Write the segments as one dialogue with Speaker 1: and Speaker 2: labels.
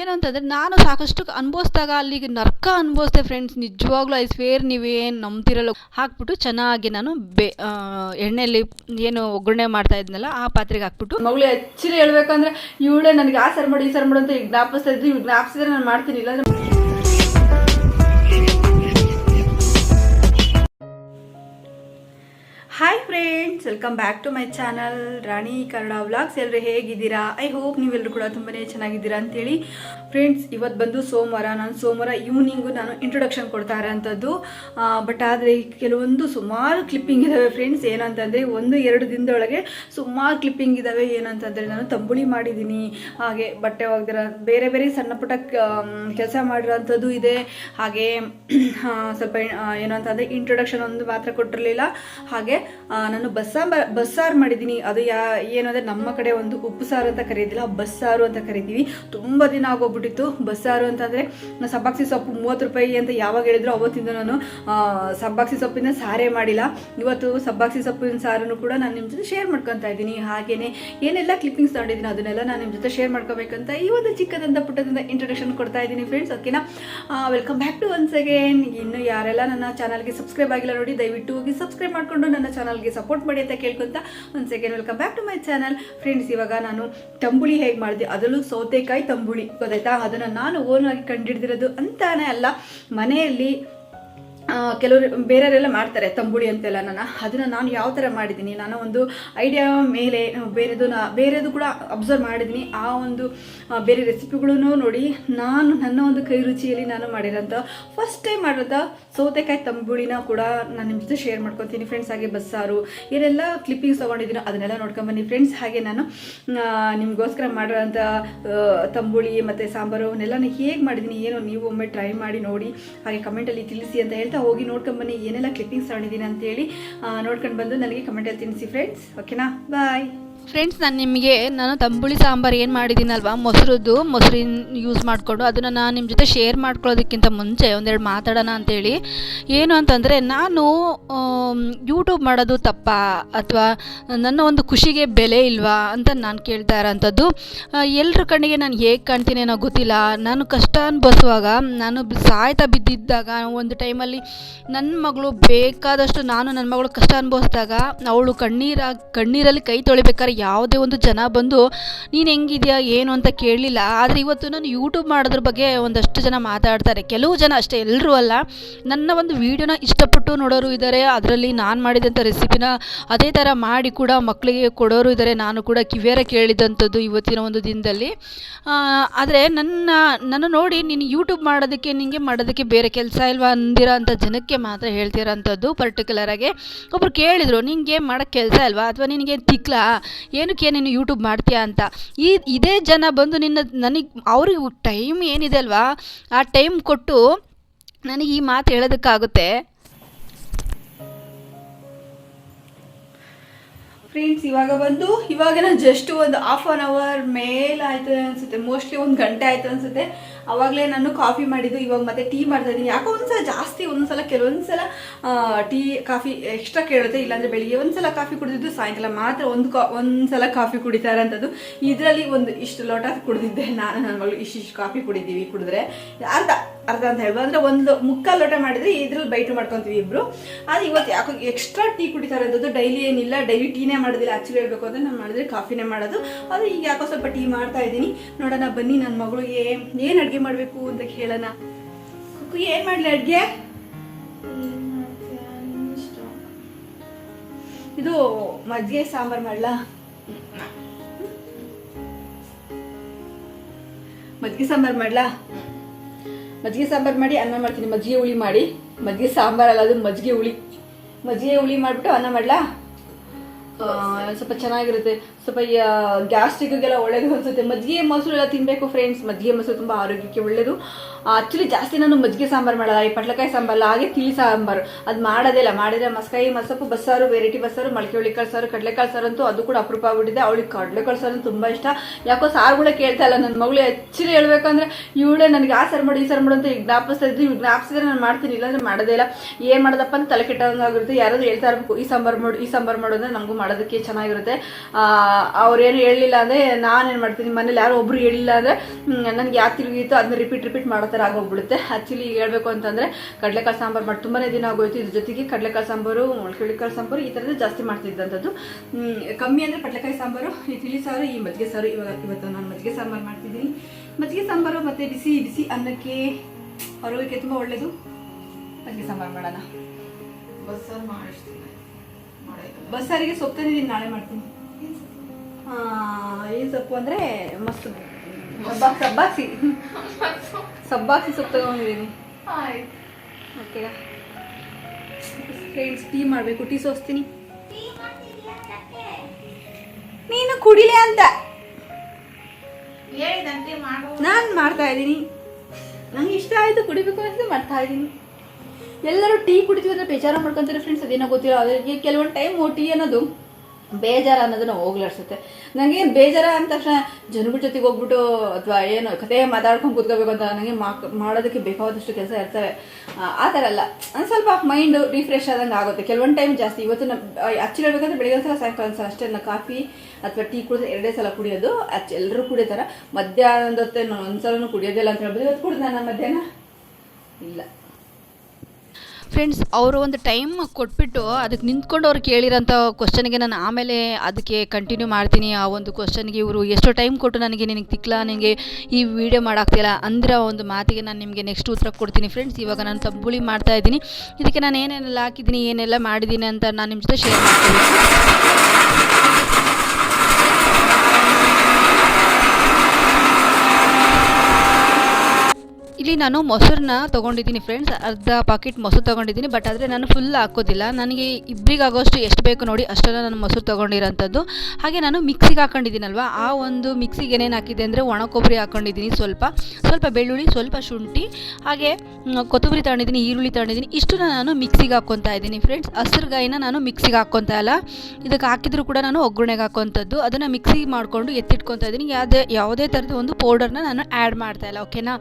Speaker 1: ಏನು ನಾನು ಸಾಕಷ್ಟು ಅನುಭವಿಸ್ದಾಗ ಅಲ್ಲಿಗೆ ನರ್ಕ ಅನುಭವಿಸ್ದೆ ಫ್ರೆಂಡ್ಸ್ ನಿಜವಾಗ್ಲೂ ಐ ಸ್ವೇರ್ ನೀವೇನು ನಂಬ್ತಿರಲ್ಲ. ಹಾಕ್ಬಿಟ್ಟು ಚೆನ್ನಾಗಿ ನಾನು ಬೇ ಎಣ್ಣೆಯಲ್ಲಿ ಏನು ಒಗ್ಗರಣೆ ಮಾಡ್ತಾ ಇದ್ನಲ್ಲ, ಆ ಪಾತ್ರೆಗೆ ಹಾಕ್ಬಿಟ್ಟು.
Speaker 2: ಮಗಳು ಹೆಚ್ಚಿನ ಹೇಳ್ಬೇಕಂದ್ರೆ, ಇವಳೆ ನನಗೆ ಆ ಸರ್ ಮಾಡಿ, ಈ ಸರ್ ಮಾಡು ಅಂತ ಈಗ ಜ್ಞಾಪಿಸ್ತಾ ಇವ್ರು ಜ್ಞಾಪಿಸಿದ್ರೆ ನಾನು ಮಾಡ್ತೀನಿ, ಇಲ್ಲಾಂದ್ರೆ hi friends welcome back to my channel Rani Kannada vlogs ಎಲ್ಲರೂ ಹೇಗಿದ್ದೀರಾ? ಐ ಹೋಪ್ ನೀವೆಲ್ಲರೂ ಕೂಡ ತುಂಬಾ ಚೆನ್ನಾಗಿದ್ದೀರಾ ಅಂತೇಳಿ. ಫ್ರೆಂಡ್ಸ್ ಇವತ್ತು ಬಂದು ಸೋಮವಾರ, ನಾನು ಸೋಮವಾರ ಈವ್ನಿಂಗು ನಾನು ಇಂಟ್ರೊಡಕ್ಷನ್ ಕೊಡ್ತಾ ಇರೋಂಥದ್ದು. ಬಟ್ ಆದರೆ ಕೆಲವೊಂದು ಸುಮಾರು ಕ್ಲಿಪ್ಪಿಂಗ್ ಇದ್ದಾವೆ ಫ್ರೆಂಡ್ಸ್ ಏನಂತಂದರೆ ಒಂದು, ಎರಡು ದಿನದೊಳಗೆ ಸುಮಾರು ಕ್ಲಿಪ್ಪಿಂಗ್ ಇದ್ದಾವೆ ಏನಂತಂದರೆ ನಾನು ತಂಬುಳಿ ಮಾಡಿದ್ದೀನಿ. ಹಾಗೆ ಬಟ್ಟೆ ಒಗ್ದಿರ, ಬೇರೆ ಬೇರೆ ಸಣ್ಣ ಪುಟ್ಟ ಕೆಲಸ ಮಾಡಿರೋಂಥದ್ದು ಇದೆ. ಹಾಗೆ ಸ್ವಲ್ಪ ಏನಂತಂದರೆ ಏನು ಇಂಟ್ರೊಡಕ್ಷನ್ ಒಂದು ಮಾತ್ರ ಕೊಟ್ಟಿರಲಿಲ್ಲ. ಹಾಗೆ ನಾನು ಬಸ್ಸಾಂಬ, ಬಸ್ಸಾರು ಮಾಡಿದ್ದೀನಿ. ಅದು ಯಾ ಏನಂದರೆ ನಮ್ಮ ಕಡೆ ಒಂದು ಉಪ್ಪು ಸಾರು ಅಂತ ಕರೀತಿಲ್ಲ, ಬಸ್ಸಾರು ಅಂತ ಕರಿತೀವಿ. ತುಂಬ ದಿನ ಆಗೋಗ್ಬಿಟ್ಟಿತ್ತು. ಬಸ್ಸಾರು ಅಂತಂದರೆ ಸಬ್ಬಾಕ್ಸಿ ಸೊಪ್ಪು ಮೂವತ್ತು ರೂಪಾಯಿ ಅಂತ ಯಾವಾಗ ಹೇಳಿದ್ರು, ಅವತ್ತಿಂದ ನಾನು ಸಬ್ಬಾಕ್ಸಿ ಸೊಪ್ಪಿನ ಸಾರೇ ಮಾಡಿಲ್ಲ. ಇವತ್ತು ಸಬ್ಬಾಕ್ಸಿ ಸೊಪ್ಪಿನ ಸಾರನ್ನು ಕೂಡ ನಾನು ನಿಮ್ಮ ಜೊತೆ ಶೇರ್ ಮಾಡ್ಕೊತಾ ಇದ್ದೀನಿ. ಹಾಗೆಯೇ ಏನೆಲ್ಲ ಕ್ಲಿಪ್ಪಿಂಗ್ಸ್ ತಗೊಂಡಿದ್ದೀನಿ, ಅದನ್ನೆಲ್ಲ ನಾನು ನಿಮ್ಮ ಜೊತೆ ಶೇರ್ ಮಾಡ್ಕೋಬೇಕಂತ ಈ ಒಂದು ಚಿಕ್ಕದಂತ ಪುಟ್ಟದಿಂದ ಇಂಟ್ರೊಡಕ್ಷನ್ ಕೊಡ್ತಾ ಇದ್ದೀನಿ ಫ್ರೆಂಡ್ಸ್ ಓಕೆನಾ welcome back to once again ಇನ್ನು ಯಾರೆಲ್ಲ ನನ್ನ ಚಾನಲ್ಗೆ ಸಬ್ಸ್ಕ್ರೈಬ್ ಆಗಿಲ್ಲ ನೋಡಿ, ದಯವಿಟ್ಟು ಹೋಗಿ ಸಬ್ಸ್ಕ್ರೈಬ್ ಮಾಡಿಕೊಂಡು ನನ್ನ ಚಾನಲ್ಗೆ ಸಪೋರ್ಟ್ ಮಾಡಿ ಅಂತ ಕೇಳ್ಕೊಂತ ಒಂದು second welcome back to my channel friends ಇವಾಗ ನಾನು ತಂಬುಳಿ ಹೇಗೆ ಮಾಡಿದೆ? ಅದರಲ್ಲೂ ಸೌತೆಕಾಯಿ ತಂಬುಳಿ, ಗೊತ್ತಾಯ್ತಾ? ಅದನ್ನು ನಾನು ಓನ್ ಆಗಿ ಕಂಡಿಡ್ದಿರೋದು ಅಂತಾನೆ ಅಲ್ಲ. ಮನೆಯಲ್ಲಿ ಕೆಲವರು, ಬೇರೆಯವರೆಲ್ಲ ಮಾಡ್ತಾರೆ ತಂಬುಳಿ ಅಂತೆಲ್ಲ ನಾನು ಅದನ್ನು ನಾನು ಯಾವ ಥರ ಮಾಡಿದ್ದೀನಿ? ನಾನು ಒಂದು ಐಡಿಯಾ ಮೇಲೆ, ಬೇರೆದು ನಾ, ಬೇರೆದು ಕೂಡ ಅಬ್ಸರ್ವ್ ಮಾಡಿದ್ದೀನಿ. ಆ ಒಂದು ಬೇರೆ ರೆಸಿಪಿಗಳನ್ನೂ ನೋಡಿ ನಾನು ನನ್ನ ಒಂದು ಕೈ ರುಚಿಯಲ್ಲಿ ನಾನು ಮಾಡಿರೋಂಥ ಫಸ್ಟ್ ಟೈಮ್ ಮಾಡಿರೋಂಥ ಸೌತೆಕಾಯಿ ತಂಬುಳಿನ ಕೂಡ ನಾನು ನಿಮ್ಮ ಜೊತೆ ಶೇರ್ ಮಾಡ್ಕೊತೀನಿ. ಫ್ರೆಂಡ್ಸ್ ಹಾಗೆ ಬಸ್ಸಾರು, ಏನೆಲ್ಲ ಕ್ಲಿಪ್ಪಿಂಗ್ಸ್ ತೊಗೊಂಡಿದ್ದೀನೋ ಅದನ್ನೆಲ್ಲ ನೋಡ್ಕೊಂಬನ್ನಿ ಫ್ರೆಂಡ್ಸ್ ಹಾಗೆ ನಾನು ನಿಮಗೋಸ್ಕರ ಮಾಡಿರೋಂಥ ತಂಬುಳಿ ಮತ್ತು ಸಾಂಬಾರು ಅವನ್ನೆಲ್ಲ ನಾನು ಹೇಗೆ ಮಾಡಿದ್ದೀನಿ ಏನೋ ನೀವು ಒಮ್ಮೆ ಟ್ರೈ ಮಾಡಿ ನೋಡಿ, ಹಾಗೆ ಕಮೆಂಟಲ್ಲಿ ತಿಳಿಸಿ ಅಂತ ಹೇಳ್ತಾ ಹೋಗಿ ನೋಡ್ಕೊಂಬನ್ನಿ ಏನೆಲ್ಲ ಕ್ಲಿಪ್ಪಿಂಗ್ಸ್ ತೊಗೊಂಡಿದ್ದೀನಿ ಅಂತೇಳಿ ನೋಡ್ಕೊಂಡು ಬಂದು ನನಗೆ ಕಮೆಂಟಲ್ಲಿ ತಿಳಿಸಿ. ಫ್ರೆಂಡ್ಸ್ ಓಕೆನಾ ಬಾಯ್
Speaker 1: ಫ್ರೆಂಡ್ಸ್ ನಾನು ನಿಮಗೆ ನಾನು ತಂಬುಳಿ ಸಾಂಬಾರು ಏನು ಮಾಡಿದ್ದೀನಲ್ವ ಮೊಸರದ್ದು ಮೊಸರಿನ ಯೂಸ್ ಮಾಡಿಕೊಂಡು ಅದನ್ನು ನಾನು ನಿಮ್ಮ ಜೊತೆ ಶೇರ್ ಮಾಡ್ಕೊಳ್ಳೋದಕ್ಕಿಂತ ಮುಂಚೆ ಒಂದೆರಡು ಮಾತಾಡೋಣ ಅಂತೇಳಿ. ಏನು ಅಂತಂದರೆ ನಾನು ಯೂಟ್ಯೂಬ್ ಮಾಡೋದು ತಪ್ಪ ಅಥವಾ ನನ್ನ ಒಂದು ಖುಷಿಗೆ ಬೆಲೆ ಇಲ್ವಾ ಅಂತ ನಾನು ಕೇಳ್ತಾ ಇರೋಂಥದ್ದು. ಎಲ್ಲರ ಕಣ್ಣಿಗೆ ನಾನು ಹೇಗೆ ಕಾಣ್ತೀನಿ ಅನ್ನೋ ಗೊತ್ತಿಲ್ಲ. ನಾನು ಕಷ್ಟ ಅನುಭವಿಸುವಾಗ, ನಾನು ಸಾಯ್ತಾ ಬಿದ್ದಿದ್ದಾಗ, ಒಂದು ಟೈಮಲ್ಲಿ ನನ್ನ ಮಗಳು ಬೇಕಾದಷ್ಟು ನಾನು ನನ್ನ ಮಗಳು ಕಷ್ಟ ಅನುಭವಿಸಿದಾಗ, ಅವಳು ಕಣ್ಣೀರ ಕಣ್ಣೀರಲ್ಲಿ ಕೈ ತೊಳಿಬೇಕಾದ್ರೆ ಯಾವುದೇ ಒಂದು ಜನ ಬಂದು, ನೀನು ಹೆಂಗಿದ್ಯಾ, ಏನು ಅಂತ ಕೇಳಲಿಲ್ಲ. ಆದರೆ ಇವತ್ತು ನಾನು ಯೂಟ್ಯೂಬ್ ಮಾಡೋದ್ರ ಬಗ್ಗೆ ಒಂದಷ್ಟು ಜನ ಮಾತಾಡ್ತಾರೆ. ಕೆಲವು ಜನ ಅಷ್ಟೇ ಎಲ್ಲರೂ ಅಲ್ಲ. ನನ್ನ ಒಂದು ವೀಡಿಯೋನ ಇಷ್ಟಪಟ್ಟು ನೋಡೋರು ಇದ್ದಾರೆ ಅದರಲ್ಲಿ ನಾನು ಮಾಡಿದಂಥ ರೆಸಿಪಿನ ಅದೇ ಥರ ಮಾಡಿ ಕೂಡ ಮಕ್ಕಳಿಗೆ ಕೊಡೋರು ಇದ್ದಾರೆ ನಾನು ಕೂಡ ಕಿವಿಯರ ಕೇಳಿದಂಥದ್ದು ಇವತ್ತಿನ ಒಂದು ದಿನದಲ್ಲಿ. ಆದರೆ ನನ್ನ ನನ್ನ ನೋಡಿ ನೀನು ಯೂಟ್ಯೂಬ್ ಮಾಡೋದಕ್ಕೆ ನಿನಗೆ ಮಾಡೋದಕ್ಕೆ ಬೇರೆ ಕೆಲಸ ಇಲ್ವಾ ಅಂದಿರೋ ಅಂಥ ಜನಕ್ಕೆ ಮಾತ್ರ ಹೇಳ್ತಿರೋಂಥದ್ದು ಪರ್ಟಿಕ್ಯುಲರಾಗಿ ಒಬ್ಬರು ಕೇಳಿದರು ನಿನಗೆ ಮಾಡೋಕ್ಕೆ ಕೆಲಸ ಇಲ್ವಾ? ಅಥವಾ ನಿನಗೆ ತಿಕ್ಲಾ? ಏನಕ್ಕೆ ನೀನು ಯೂಟ್ಯೂಬ್ ಮಾಡ್ತೀಯ ಅಂತ. ಈ, ಇದೇ ಜನ ಬಂದು ನಿನ್ನ, ನನಗೆ, ಅವ್ರಿಗೆ ಟೈಮ್ ಏನಿದೆ ಅಲ್ವಾ? ಆ ಟೈಮ್ ಕೊಟ್ಟು ನನಗೆ ಈ ಮಾತು ಹೇಳೋದಕ್ಕಾಗುತ್ತೆ.
Speaker 2: ಫ್ರೆಂಡ್ಸ್ ಇವಾಗ ಬಂದು, ಇವಾಗ ನಾನು ಜಸ್ಟ್ ಒಂದು ಹಾಫ್ ಆನ್ ಅವರ್ ಮೇಲೆ ಆಯ್ತು ಅನ್ಸುತ್ತೆ. ಮೋಸ್ಟ್ಲಿ ಒಂದು ಗಂಟೆ ಆಯ್ತು ಅನ್ಸುತ್ತೆ. ಅವಾಗಲೇ ನಾನು ಕಾಫಿ ಮಾಡಿದ್ದು, ಇವಾಗ ಮತ್ತೆ ಟೀ ಮಾಡ್ತಾ ಇದ್ದೀನಿ. ಯಾಕೋ ಒಂದ್ಸಲ ಜಾಸ್ತಿ, ಒಂದ್ಸಲ ಕೆಲವೊಂದ್ಸಲ ಟೀ, ಕಾಫಿ ಎಕ್ಸ್ಟ್ರಾ ಕೇಳುತ್ತೆ, ಇಲ್ಲಾಂದ್ರೆ ಬೆಳಿಗ್ಗೆ ಒಂದ್ಸಲ ಕಾಫಿ ಕುಡಿದಿದ್ದು, ಸಾಯಂಕಾಲ ಮಾತ್ರ ಒಂದು ಕಾ, ಒಂದ್ಸಲ ಕಾಫಿ ಕುಡಿತಾ ಅಂತದ್ದು. ಇದರಲ್ಲಿ ಒಂದು ಇಷ್ಟು ಲೋಟ ಕುಡಿದಿದ್ದೆ ನಾನು, ನನ್ನ ಮಗಳು ಇಷ್ಟಿಷ್ಟು ಕಾಫಿ ಕುಡಿದೀವಿ ಕುಡಿದ್ರೆ. ಅರ್ಧ ಅರ್ಧ ಅಂತ ಹೇಳ್ಬೋದು. ಅಂದ್ರೆ ಒಂದು ಮುಕ್ಕಾಲು ಲೋಟ ಮಾಡಿದ್ರೆ ಇದ್ರಲ್ಲಿ ಬೈಟ್ ಮಾಡ್ಕೊಂತೀವಿ ಇಬ್ರು. ಆದ್ರೆ ಇವತ್ತು ಯಾಕೋ ಎಕ್ಸ್ಟ್ರಾ ಟೀ ಕುಡಿತಾರೆ ಅಂತದ್ದು ಡೈಲಿ ಏನಿಲ್ಲ. ಡೈಲಿ ಟೀನೇ ಮಾಡೋದಿಲ್ಲ. ಆಕ್ಚುಲಿ ಹೇಳ್ಬೇಕು ಅಂದ್ರೆ ನಾನು ಮಾಡಿದ್ರೆ ಕಾಫಿನೇ ಮಾಡೋದು. ಅದು ಈಗ ಯಾಕೋ ಸ್ವಲ್ಪ ಟೀ ಮಾಡ್ತಾ ಇದ್ದೀನಿ. ನೋಡೋಣ ಬನ್ನಿ ನನ್ನ ಮಗಳು ಏನು ಅಡುಗೆ ಮಾಡಬೇಕು ಅಂತ ಕೇಳೋಣ. ಕುಕ್ಕು ಏನ್ ಮಾಡಲಿ ಅಡ್ಗೆ? ಇದು ಮಜ್ಜಿಗೆ ಸಾಂಬಾರ್ ಮಾಡ್ಲಾ? ಮಜ್ಜಿಗೆ ಸಾಂಬಾರ್ ಮಾಡಲಾ? ಮಜ್ಜಿಗೆ ಸಾಂಬಾರ್ ಮಾಡಿ ಅನ್ನ ಮಾಡ್ತೀನಿ. ಮಜ್ಜಿಗೆ ಹುಳಿ ಮಾಡಿ. ಮಜ್ಜಿಗೆ ಸಾಂಬಾರ್ ಅಲ್ಲ, ಅದು ಮಜ್ಜಿಗೆ ಹುಳಿ. ಮಜ್ಜಿಗೆ ಹುಳಿ ಮಾಡಿಬಿಟ್ಟು ಅನ್ನ ಮಾಡಲಾ? ಸ್ವಲ್ಪ ಚೆನ್ನಾಗಿರುತ್ತೆ. ಸ್ವಲ್ಪ ಗ್ಯಾಸ್ಟ್ರಿಕ್ಗೆಲ್ಲ ಒಳ್ಳೇದು ಅನ್ಸುತ್ತೆ. ಮಜ್ಜಿಗೆ ಮೊಸರು ಎಲ್ಲ ತಿನ್ನಬೇಕು ಫ್ರೆಂಡ್ಸ್ ಮಜ್ಜಿಗೆ ಮೊಸರು ತುಂಬ ಆರೋಗ್ಯಕ್ಕೆ ಒಳ್ಳೇದು. ಆಕ್ಚುಲಿ ಜಾಸ್ತಿ ನಾನು ಮಜ್ಜಿಗೆ ಸಾಂಬಾರು ಮಾಡಲ್ಲ, ಈ ಪಟ್ಲಕಾಯಿ ಸಾಂಬಾರ್ ಹಾಗೆ ತಿಳಿ ಸಾಂಬಾರು. ಅದು ಮಾಡೋದಿಲ್ಲ ಮಾಡಿದ್ರೆ ಮಸ್ಕಾಯಿ ಮಸಪ್ಪು ಬಸ್ಸಾರು ವೆರೈಟಿ ಬಸ್ಸಾರು ಮೊಳಕೆ ಹುಳಿಕಾಳು ಸಾರು ಕಡಲೆಕಾಳು ಸಾರು ಅಂತೂ ಅದು ಕೂಡ ಅಪರೂಪ ಆಗ್ಬಿಟ್ಟಿದೆ. ಅವಳಿಗೆ ಕಡಲೆಕಾಳು ಸಾರು ತುಂಬ ಇಷ್ಟ. ಯಾಕೋ ಸಾರುಗಳ ಕೇಳ್ತಾ ಇಲ್ಲ ನನ್ನ ಮಗಳು ಆ್ಯಕ್ಚುಲಿ ಹೇಳ್ಬೇಕಂದ್ರೆ ಇವಳೇ ನನಗೆ ಆ ಸಾರು ಮಾಡು, ಈ ಸಾರು ಮಾಡು ಅಂತ ಈಗ ಜ್ಞಾಪಿಸ್ತಾ ಇದ್ದು ಇವ್ ಜ್ಞಾಪಿಸಿದ್ರೆ ನಾನು ಮಾಡ್ತೀನಿ, ಇಲ್ಲಾಂದ್ರೆ ಮಾಡೋದೇ ಇಲ್ಲ. ಏನು ಮಾಡೋದಪ್ಪ ಅಂತ ತಲೆ ಕೆಟ್ಟಂಗಾಗಿರುತ್ತೆ ಯಾರಾದ್ರೂ ಹೇಳ್ತಾ ಇರಬೇಕು, ಈ ಸಾಂಬಾರು ಮಾಡು, ಈ ಸಾಂಬಾರು ಮಾಡು ಅಂದ್ರೆ ನಮಗೂ ಮಾಡೋದು
Speaker 3: ಮಾಡೋದಕ್ಕೆ ಚೆನ್ನಾಗಿರುತ್ತೆ. ಅವ್ರೇನು ಹೇಳಲಿಲ್ಲ ಅಂದರೆ ನಾನೇನು ಮಾಡ್ತೀನಿ? ಮನೇಲಿ ಯಾರೋ ಒಬ್ರು ಹೇಳಿಲ್ಲ ಅಂದರೆ ನನಗೆ ಯಾಕೆ ತಿರುಗಿತ್ತು ಅದನ್ನ ರಿಪೀಟ್ ರಿಪೀಟ್ ಮಾಡೋ ಥರ ಆಗೋಗ್ಬಿಡುತ್ತೆ. ಆ್ಯಕ್ಚುಲಿ ಹೇಳಬೇಕು ಅಂತಂದರೆ ಕಡಲೆಕಾಳು ಸಾಂಬಾರು ಮಾಡಿ ತುಂಬಾ ದಿನ ಆಗೋಯ್ತು. ಇದ್ರ ಜೊತೆಗೆ ಕಡಲೆಕಾಳು ಸಾಂಬಾರು ಮೊಳಕೆಕಾಳು ಸಾಂಬಾರು ಈ ಥರದ್ದು ಜಾಸ್ತಿ ಮಾಡ್ತಿದ್ದಂಥದ್ದು. ಕಮ್ಮಿ ಅಂದರೆ ಕಡಲೆಕಾಯಿ ಸಾಂಬಾರು ಈ ತಿಳಿ ಸಾರು ಈ ಮಜ್ಜಿಗೆ ಸಾರು ಇವಾಗ ಇವತ್ತು ನಾನು ಮಜ್ಜಿಗೆ ಸಾಂಬಾರು ಮಾಡ್ತಿದ್ದೀನಿ. ಮಜ್ಜಿಗೆ ಸಾಂಬಾರು ಮತ್ತು ಬಿಸಿ ಬಿಸಿ ಅನ್ನಕ್ಕೆ ಆರೋಗ್ಯಕ್ಕೆ ತುಂಬ ಒಳ್ಳೆಯದು ಮಜ್ಜಿಗೆ ಸಾಂಬಾರು ಮಾಡೋಣ.
Speaker 4: ಬಸ್ಸಾರು ಮಾಡಿಸ್ತೀನಿ.
Speaker 3: ಬಸ್ಸಾರಿಗೆ ಸೊಪ್ಪು ತಂದಿದ್ದೀನಿ ನಾಳೆ ಮಾಡ್ತೀನಿ. ಏನು ಸೊಪ್ಪು ಅಂದರೆ ಮಸ್ತ್. ಸಬ್ಬಾಕ್ ಸಬ್ಬಾಕ್ಸಿ ಸಬ್ಬಾಕ್ಸಿ ಸೊಪ್ಪು ತಗೊಂಡಿದ್ದೀನಿ ಓಕೆ. ಫ್ರೆಂಡ್ಸ್ ಟೀ ಮಾಡಬೇಕು. ಟೀ ಸೋಸ್ತೀನಿ. ನೀನು ಕುಡಿಲೆ ಅಂತ. ನಾನು ಮಾಡ್ತಾ ಇದ್ದೀನಿ. ನಂಗೆ ಇಷ್ಟ ಆಯಿತು ಕುಡಿಬೇಕು ಅಂತ ಮಾಡ್ತಾ ಇದ್ದೀನಿ. ಎಲ್ಲರೂ ಟೀ ಕುಡಿತೀವಿ ಅಂತ ಬೇಜಾರು ಮಾಡ್ಕೊಂತಾರೆ ಫ್ರೆಂಡ್ಸ್ ಅದೇನೋ ಗೊತ್ತಿಲ್ಲ. ಅದಕ್ಕೆ ಕೆಲವೊಂದು ಟೈಮ್ ಟೀ ಅನ್ನೋದು ಬೇಜಾರ ಅನ್ನೋದನ್ನ ಹೋಗ್ಲಾಡ್ಸುತ್ತೆ. ನನಗೆ ಬೇಜಾರ ಅಂದ ತಕ್ಷಣ ಜನಗಳ ಜೊತೆಗೆ ಹೋಗ್ಬಿಟ್ಟು ಅಥವಾ ಏನು ಕತೆ ಮಾತಾಡ್ಕೊಂಡು ಕೂತ್ಕೋಬೇಕು ಅಂತ ನನಗೆ ಮಾಡೋದಕ್ಕೆ ಬೇಕಾದಷ್ಟು ಕೆಲಸ ಇರ್ತವೆ. ಆ, ಥರ ಅಲ್ಲ. ಒಂದು ಸ್ವಲ್ಪ ಮೈಂಡು ರಿಫ್ರೆಶ್ ಆದಂಗೆ ಆಗುತ್ತೆ. ಕೆಲವೊಂದು ಟೈಮ್ ಜಾಸ್ತಿ. ಇವತ್ತು ಆ್ಯಕ್ಚುಲಿ ಹೇಳ್ಬೇಕಂದ್ರೆ ಬೆಳಿಗ್ಗೆ ಒಂದ್ಸಲ ಸಾಯಂಕಾಲ ಸಲ ಅಷ್ಟೇ. ನಾನು ಕಾಫಿ ಅಥವಾ ಟೀ ಕುಡಿದ್ರೆ ಎರಡೇ ಸಲ ಕುಡಿಯೋದು. ಆ್ಯಕ್ಚು ಎಲ್ಲರೂ ಕುಡಿತಾರೆ. ಮಧ್ಯಾಹ್ನದ ಹೊತ್ತೆ ನಾನು ಒಂದ್ಸಲನೂ ಕುಡಿಯೋದಿಲ್ಲ ಅಂತ ಹೇಳ್ಬೋದು ಇವತ್ತು ಕುಡಿದ ನಾನು ಮಧ್ಯಾಹ್ನ? ಇಲ್ಲ.
Speaker 2: ಫ್ರೆಂಡ್ಸ್ ಅವರು ಒಂದು ಟೈಮ್ ಕೊಟ್ಬಿಟ್ಟು ಅದಕ್ಕೆ ನಿಂತ್ಕೊಂಡು ಅವ್ರು ಕೇಳಿರೋಂಥ ಕ್ವಶನ್ಗೆ ನಾನು ಆಮೇಲೆ ಅದಕ್ಕೆ ಕಂಟಿನ್ಯೂ ಮಾಡ್ತೀನಿ. ಆ ಒಂದು ಕ್ವಶನ್ಗೆ ಇವರು ಎಷ್ಟು ಟೈಮ್ ಕೊಟ್ಟು ನನಗೆ ನಿನಗೆ ತಿಕ್ಲ, ನನಗೆ ಈ ವಿಡಿಯೋ ಮಾಡೋಕ್ತಿಲ್ಲ ಅಂದ್ರೆ ಒಂದು ಮಾತಿಗೆ ನಾನು ನಿಮಗೆ ನೆಕ್ಸ್ಟ್ ಉತ್ತರ ಕೊಡ್ತೀನಿ. ಫ್ರೆಂಡ್ಸ್ ಇವಾಗ ನಾನು ತಂಬುಳಿ ಮಾಡ್ತಾ ಇದ್ದೀನಿ. ಇದಕ್ಕೆ ನಾನು ಏನೇನೆಲ್ಲ ಹಾಕಿದ್ದೀನಿ, ಏನೆಲ್ಲ ಮಾಡಿದ್ದೀನಿ ಅಂತ ನಾನು ನಿಮ್ಮ ಜೊತೆ ಶೇರ್ ಮಾಡ್ತೀನಿ. ಇಲ್ಲಿ ನಾನು ಮೊಸರನ್ನ ತೊಗೊಂಡಿದ್ದೀನಿ ಫ್ರೆಂಡ್ಸ್ ಅರ್ಧ ಪಾಕೆಟ್ ಮೊಸರು ತೊಗೊಂಡಿದ್ದೀನಿ ಬಟ್ ಆದರೆ ನಾನು ಫುಲ್ ಹಾಕೋದಿಲ್ಲ. ನನಗೆ ಇಬ್ಬರಿಗಾಗೋಷ್ಟು ಎಷ್ಟು ಬೇಕು ನೋಡಿ ಅಷ್ಟೆಲ್ಲ ನಾನು ಮೊಸರು ತೊಗೊಂಡಿರೋಂಥದ್ದು. ಹಾಗೆ ನಾನು ಮಿಕ್ಸಿಗೆ ಹಾಕೊಂಡಿದ್ದೀನಲ್ವ? ಆ ಒಂದು ಮಿಕ್ಸಿಗೆ ಏನೇನು ಹಾಕಿದೆ ಅಂದರೆ ಒಣ ಕೊಬ್ಬರಿ ಹಾಕೊಂಡಿದ್ದೀನಿ ಸ್ವಲ್ಪ. ಸ್ವಲ್ಪ ಬೆಳ್ಳುಳ್ಳಿ, ಸ್ವಲ್ಪ ಶುಂಠಿ, ಹಾಗೆ ಕೊತ್ತಂಬರಿ ತಗೊಂಡಿದ್ದೀನಿ, ಈರುಳ್ಳಿ ತಗೊಂಡಿದ್ದೀನಿ. ಇಷ್ಟನ್ನ ನಾನು ಮಿಕ್ಸಿಗೆ ಹಾಕ್ಕೊತಾ ಇದ್ದೀನಿ ಫ್ರೆಂಡ್ಸ್ ಹಸಿರುಗಾಯಿನ ನಾನು ಮಿಕ್ಸಿಗೆ ಹಾಕ್ಕೊತಾ ಇಲ್ಲ. ಇದಕ್ಕೆ ಹಾಕಿದ್ರು ಕೂಡ ನಾನು ಒಗ್ಗರಣೆಗೆ ಹಾಕೋಂಥದ್ದು ಅದನ್ನು ಮಿಕ್ಸಿ ಮಾಡಿಕೊಂಡು ಎತ್ತಿಟ್ಕೊತಾ ಇದ್ದೀನಿ. ಯಾವುದೇ ಯಾವುದೇ ಥರದ ಒಂದು ಪೌಡರ್ನ ನಾನು ಆ್ಯಡ್ ಮಾಡ್ತಾ ಇಲ್ಲ ಓಕೆನಾ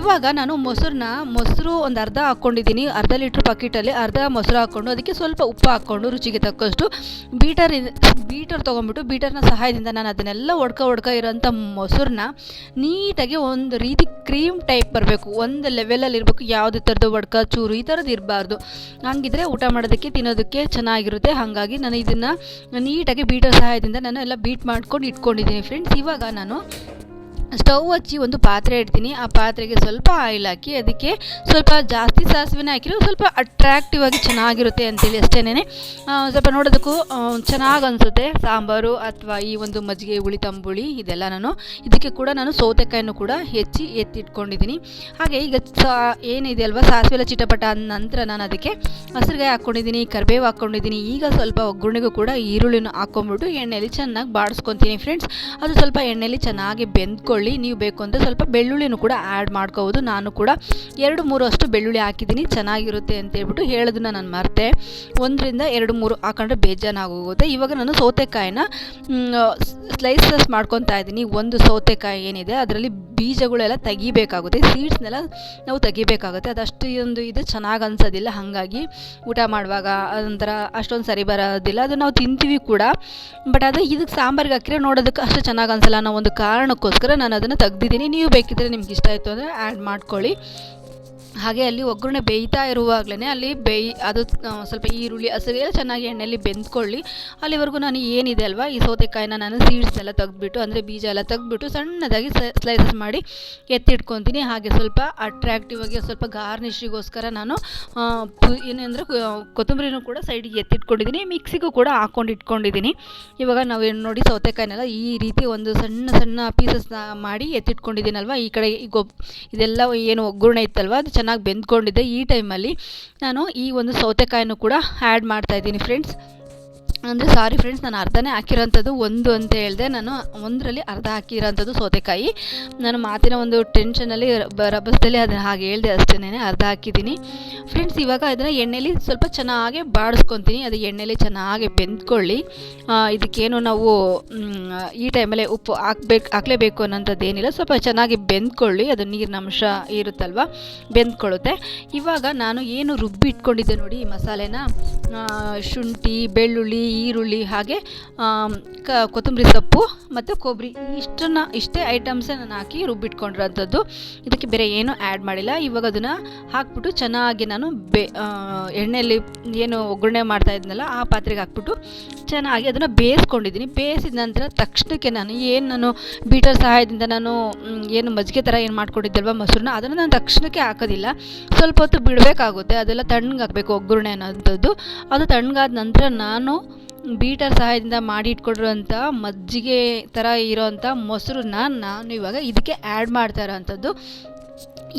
Speaker 2: ಇವಾಗ ನಾನು ಮೊಸರನ್ನ ಮೊಸರು ಒಂದು ಅರ್ಧ ಹಾಕ್ಕೊಂಡಿದ್ದೀನಿ ಅರ್ಧ ಲೀಟ್ರ್ ಪಾಕಿಟಲ್ಲಿ ಅರ್ಧ ಮೊಸರು ಹಾಕ್ಕೊಂಡು ಅದಕ್ಕೆ ಸ್ವಲ್ಪ ಉಪ್ಪು ಹಾಕ್ಕೊಂಡು ರುಚಿಗೆ ತಕ್ಕಷ್ಟು ಬೀಟರ್ ಬೀಟರ್ ತೊಗೊಂಡ್ಬಿಟ್ಟು ಬೀಟರ್ನ ಸಹಾಯದಿಂದ ನಾನು ಅದನ್ನೆಲ್ಲ ಒಡ್ಕ ಒಡ್ಕ ಇರೋಂಥ ಮೊಸರನ್ನ ನೀಟಾಗಿ ಒಂದು ರೀತಿ ಕ್ರೀಮ್ ಟೈಪ್ ಬರಬೇಕು. ಒಂದು ಲೆವೆಲಲ್ಲಿ ಇರಬೇಕು. ಯಾವುದೇ ಥರದ್ದು ಒಡ್ಕ, ಚೂರು ಈ ಥರದ್ದು ಇರಬಾರ್ದು. ಹಂಗಿದ್ರೆ ಊಟ ಮಾಡೋದಕ್ಕೆ, ತಿನ್ನೋದಕ್ಕೆ ಚೆನ್ನಾಗಿರುತ್ತೆ. ಹಾಗಾಗಿ ನಾನು ಇದನ್ನು ನೀಟಾಗಿ ಬೀಟರ್ ಸಹಾಯದಿಂದ ನಾನು ಎಲ್ಲ ಬೀಟ್ ಮಾಡ್ಕೊಂಡು ಇಟ್ಕೊಂಡಿದ್ದೀನಿ ಫ್ರೆಂಡ್ಸ್. ಇವಾಗ ನಾನು ಸ್ಟವ್ ಹಚ್ಚಿ ಒಂದು ಪಾತ್ರೆ ಇಡ್ತೀನಿ. ಆ ಪಾತ್ರೆಗೆ ಸ್ವಲ್ಪ ಆಯಿಲ್ ಹಾಕಿ ಅದಕ್ಕೆ ಸ್ವಲ್ಪ ಜಾಸ್ತಿ ಸಾಸಿವೆನ ಹಾಕಿರೋ ಸ್ವಲ್ಪ ಅಟ್ರಾಕ್ಟಿವ್ ಆಗಿ ಚೆನ್ನಾಗಿರುತ್ತೆ ಅಂತೇಳಿ ಅಷ್ಟೇನೆ ಸ್ವಲ್ಪ ನೋಡೋದಕ್ಕೂ ಚೆನ್ನಾಗಿ ಅನಿಸುತ್ತೆ. ಸಾಂಬಾರು ಅಥವಾ ಈ ಒಂದು ಮಜ್ಜಿಗೆ, ಹುಳಿ, ತಂಬುಳಿ ಇದೆಲ್ಲ ನಾನು ಇದಕ್ಕೆ ಕೂಡ ನಾನು ಸೌತೆಕಾಯನ್ನು ಕೂಡ ಹೆಚ್ಚಿ ಎತ್ತಿಟ್ಕೊಂಡಿದ್ದೀನಿ. ಹಾಗೆ ಈಗ ಏನಿದೆ ಅಲ್ವಾ, ಸಾಸಿವೆ ಎಲ್ಲ ಚಿಟಪಟ ಅಂದ ನಂತರ ನಾನು ಅದಕ್ಕೆ ಹಸಿರುಗಾಯಿ ಹಾಕ್ಕೊಂಡಿದ್ದೀನಿ ಕರಿಬೇವು ಹಾಕ್ಕೊಂಡಿದ್ದೀನಿ ಈಗ ಸ್ವಲ್ಪ ಒಗ್ಗರಣೆಗೂ ಕೂಡ ಈರುಳ್ಳಿನ ಹಾಕ್ಕೊಂಬಿಟ್ಟು ಎಣ್ಣೆಯಲ್ಲಿ ಚೆನ್ನಾಗಿ ಬಾಡಿಸ್ಕೊತೀನಿ ಫ್ರೆಂಡ್ಸ್. ಅದು ಸ್ವಲ್ಪ ಎಣ್ಣೆಯಲ್ಲಿ ಚೆನ್ನಾಗಿ ಬೆಂದ್ಕೊಳ್ಳಿ. ನೀವು ಬೇಕು ಅಂದರೆ ಸ್ವಲ್ಪ ಬೆಳ್ಳುಳ್ಳಿನೂ ಕೂಡ ಆ್ಯಡ್ ಮಾಡ್ಕೋಬೋದು. ನಾನು ಕೂಡ ಎರಡು ಮೂರು ಅಷ್ಟು ಬೆಳ್ಳುಳ್ಳಿ ಹಾಕಿದ್ದೀನಿ. ಚೆನ್ನಾಗಿರುತ್ತೆ ಅಂತ ಹೇಳ್ಬಿಟ್ಟು ಹೇಳೋದನ್ನ ನಾನು ಮರೆತೆ. ಒಂದರಿಂದ ಎರಡು ಮೂರು ಹಾಕೊಂಡ್ರೆ ಬೇಜಾನಾಗೋಗುತ್ತೆ ಇವಾಗ ನಾನು ಸೌತೆಕಾಯಿನ ಸ್ಲೈಸಸ್ ಮಾಡ್ಕೊತಾ ಇದ್ದೀನಿ. ಒಂದು ಸೌತೆಕಾಯಿ ಏನಿದೆ, ಅದರಲ್ಲಿ ಬೀಜಗಳೆಲ್ಲ ತೆಗಿಬೇಕಾಗುತ್ತೆ ಸೀಡ್ಸ್ನೆಲ್ಲ ನಾವು ತೆಗಿಬೇಕಾಗುತ್ತೆ. ಅದಷ್ಟು ಒಂದು ಇದು ಚೆನ್ನಾಗಿ ಅನ್ಸೋದಿಲ್ಲ. ಹಾಗಾಗಿ ಊಟ ಮಾಡುವಾಗ ಅದೊಂಥರ ಅಷ್ಟೊಂದು ಸರಿ ಬರೋದಿಲ್ಲ. ಅದು ನಾವು ತಿಂತೀವಿ ಕೂಡ. ಬಟ್ ಅದು ಇದಕ್ಕೆ ಸಾಂಬಾರಿಗೆ ಹಾಕಿದ್ರೆ ನೋಡೋದಕ್ಕೆ ಅಷ್ಟು ಚೆನ್ನಾಗಿ ಅನ್ಸಲ್ಲ ಅನ್ನೋ ಒಂದು ಕಾರಣಕ್ಕೋಸ್ಕರ ನಾನು ಅದನ್ನು ತೆಗ್ದಿದ್ದೀನಿ. ನೀವು ಬೇಕಿದ್ರೆ ನಿಮ್ಗೆ ಇಷ್ಟ ಆಯಿತು ಅಂದರೆ ಆ್ಯಡ್ ಮಾಡ್ಕೊಳ್ಳಿ. ಹಾಗೆ ಅಲ್ಲಿ ಒಗ್ಗರಣೆ ಬೇಯ್ತಾ ಇರುವಾಗಲೇ ಅಲ್ಲಿ ಬೇಯ್, ಅದು ಸ್ವಲ್ಪ ಈರುಳ್ಳಿ ಹಸಿರು ಚೆನ್ನಾಗಿ ಎಣ್ಣೆಯಲ್ಲಿ ಬೆಂದ್ಕೊಳ್ಳಿ. ಅಲ್ಲಿವರೆಗೂ ನಾನು ಏನಿದೆ ಅಲ್ವಾ? ಈ ಸೌತೆಕಾಯಿನ ನಾನು ಸೀಡ್ಸ್ ಎಲ್ಲ ತೆಗೆದ್ಬಿಟ್ಟು, ಅಂದರೆ ಬೀಜ ಎಲ್ಲ ತೆಗೆದ್ಬಿಟ್ಟು ಸಣ್ಣದಾಗಿ ಸ್ಲೈಸಸ್ ಮಾಡಿ ಎತ್ತಿಟ್ಕೊತೀನಿ. ಹಾಗೆ ಸ್ವಲ್ಪ ಅಟ್ರ್ಯಾಕ್ಟಿವ್ ಆಗಿ ಸ್ವಲ್ಪ ಗಾರ್ನಿಷಿಗೋಸ್ಕರ ನಾನು ಏನಂದರೆ ಕೊತ್ತಂಬರಿನೂ ಕೂಡ ಸೈಡಿಗೆ ಎತ್ತಿಟ್ಕೊಂಡಿದ್ದೀನಿ. ಮಿಕ್ಸಿಗೂ ಕೂಡ ಹಾಕ್ಕೊಂಡು ಇಟ್ಕೊಂಡಿದ್ದೀನಿ. ಇವಾಗ ಏನು ನೋಡಿ ಸೌತೆಕಾಯಿನೆಲ್ಲ ಈ ರೀತಿ ಒಂದು ಸಣ್ಣ ಸಣ್ಣ ಪೀಸಸ್ ಮಾಡಿ ಎತ್ತಿಟ್ಕೊಂಡಿದ್ದೀನಲ್ವ? ಈ ಕಡೆ ಈ ಗೊಬ್, ಇದೆಲ್ಲ ಏನು ಒಗ್ಗರಣೆ ಇತ್ತಲ್ವ? ಅದು ಚೆನ್ನಾಗಿ ಬೆಂದ್ಕೊಂಡಿದೆ ಈ ಟೈಮಲ್ಲಿ ನಾನು ಈ ಒಂದು ಸೌತೆಕಾಯನ್ನು ಕೂಡ ಆ್ಯಡ್ ಮಾಡ್ತಾ ಇದ್ದೀನಿ ಫ್ರೆಂಡ್ಸ್ ಅಂದರೆ ಸಾರಿ ಫ್ರೆಂಡ್ಸ್ ನಾನು ಅರ್ಧನೇ ಹಾಕಿರೋಂಥದ್ದು ಒಂದು ಅಂತ ಹೇಳಿದೆ. ನಾನು ಒಂದರಲ್ಲಿ ಅರ್ಧ ಹಾಕಿರೋಂಥದ್ದು ಸೌತೆಕಾಯಿ. ನಾನು ಮಾತಿನ ಒಂದು ಟೆನ್ಷನಲ್ಲಿ ರಭಸದಲ್ಲಿ ಅದನ್ನು ಹಾಗೆ ಹೇಳಿದೆ ಅಷ್ಟೇನೆ ಅರ್ಧ ಹಾಕಿದ್ದೀನಿ. ಫ್ರೆಂಡ್ಸ್ ಇವಾಗ ಅದನ್ನು ಎಣ್ಣೆಲಿ ಸ್ವಲ್ಪ ಚೆನ್ನಾಗಿ ಬಾಡಿಸ್ಕೊತೀನಿ. ಅದು ಎಣ್ಣೆಲಿ ಚೆನ್ನಾಗಿ ಬೆಂದ್ಕೊಳ್ಳಿ. ಇದಕ್ಕೇನು ನಾವು ಈ ಟೈಮಲ್ಲೇ ಉಪ್ಪು ಹಾಕ್ಬೇಕು, ಹಾಕ್ಲೇಬೇಕು ಅನ್ನೋಂಥದ್ದು ಏನಿಲ್ಲ ಸ್ವಲ್ಪ ಚೆನ್ನಾಗಿ ಬೆಂದ್ಕೊಳ್ಳಿ. ಅದು ನೀರಿನ ಅಂಶ ಇರುತ್ತಲ್ವ? ಬೆಂದ್ಕೊಳ್ಳುತ್ತೆ. ಇವಾಗ ನಾನು ಏನು ರುಬ್ಬಿ ಇಟ್ಕೊಂಡಿದ್ದೆ ನೋಡಿ ಈ ಮಸಾಲೆನ. ಶುಂಠಿ, ಬೆಳ್ಳುಳ್ಳಿ ಈರುಳ್ಳಿ ಹಾಗೆ ಕೊತ್ತಂಬರಿ ಸೊಪ್ಪು ಮತ್ತು ಕೊಬ್ಬರಿ, ಇಷ್ಟನ್ನು, ಇಷ್ಟೇ ಐಟಮ್ಸೇ ನಾನು ಹಾಕಿ ರುಬ್ಬಿಟ್ಕೊಂಡಿರೋಂಥದ್ದು. ಇದಕ್ಕೆ ಬೇರೆ ಏನೂ ಆ್ಯಡ್ ಮಾಡಿಲ್ಲ. ಇವಾಗ ಅದನ್ನು ಹಾಕ್ಬಿಟ್ಟು ಚೆನ್ನಾಗಿ ನಾನು ಬೇ ಎಣ್ಣೆಯಲ್ಲಿ ಏನು ಒಗ್ಗರಣೆ ಮಾಡ್ತಾ ಇದ್ನಲ್ಲ, ಆ ಪಾತ್ರೆಗೆ ಹಾಕ್ಬಿಟ್ಟು ಚೆನ್ನಾಗಿ ಅದನ್ನು ಬೇಯಿಸ್ಕೊಂಡಿದ್ದೀನಿ. ಬೇಯಿಸಿದ ನಂತರ ತಕ್ಷಣಕ್ಕೆ ನಾನು ಏನು ನಾನು ಬೀಟರ್ ಸಹಾಯದಿಂದ ನಾನು ಏನು ಮಜ್ಜಿಗೆ ಥರ ಏನು ಮಾಡ್ಕೊಂಡಿದ್ದಲ್ವ ಮೊಸರನ್ನ, ಅದನ್ನು ನಾನು ತಕ್ಷಣಕ್ಕೆ ಹಾಕೋದಿಲ್ಲ. ಸ್ವಲ್ಪ ಹೊತ್ತು ಬಿಡಬೇಕಾಗುತ್ತೆ. ಅದೆಲ್ಲ ತಣ್ಣಗಾಗಬೇಕು ಒಗ್ಗರಣೆ ಅನ್ನೋಂಥದ್ದು. ಅದು ತಣ್ಣಗಾದ ನಂತರ ನಾನು ಬೀಟರ್ ಸಹಾಯದಿಂದ ಮಾಡಿ ಇಟ್ಕೊಂಡಿರೋಂಥ ಮಜ್ಜಿಗೆ ಥರ ಇರೋವಂಥ ಮೊಸರನ್ನ ನಾನು ಇವಾಗ ಇದಕ್ಕೆ ಆ್ಯಡ್ ಮಾಡ್ತಾ ಇರೋವಂಥದ್ದು.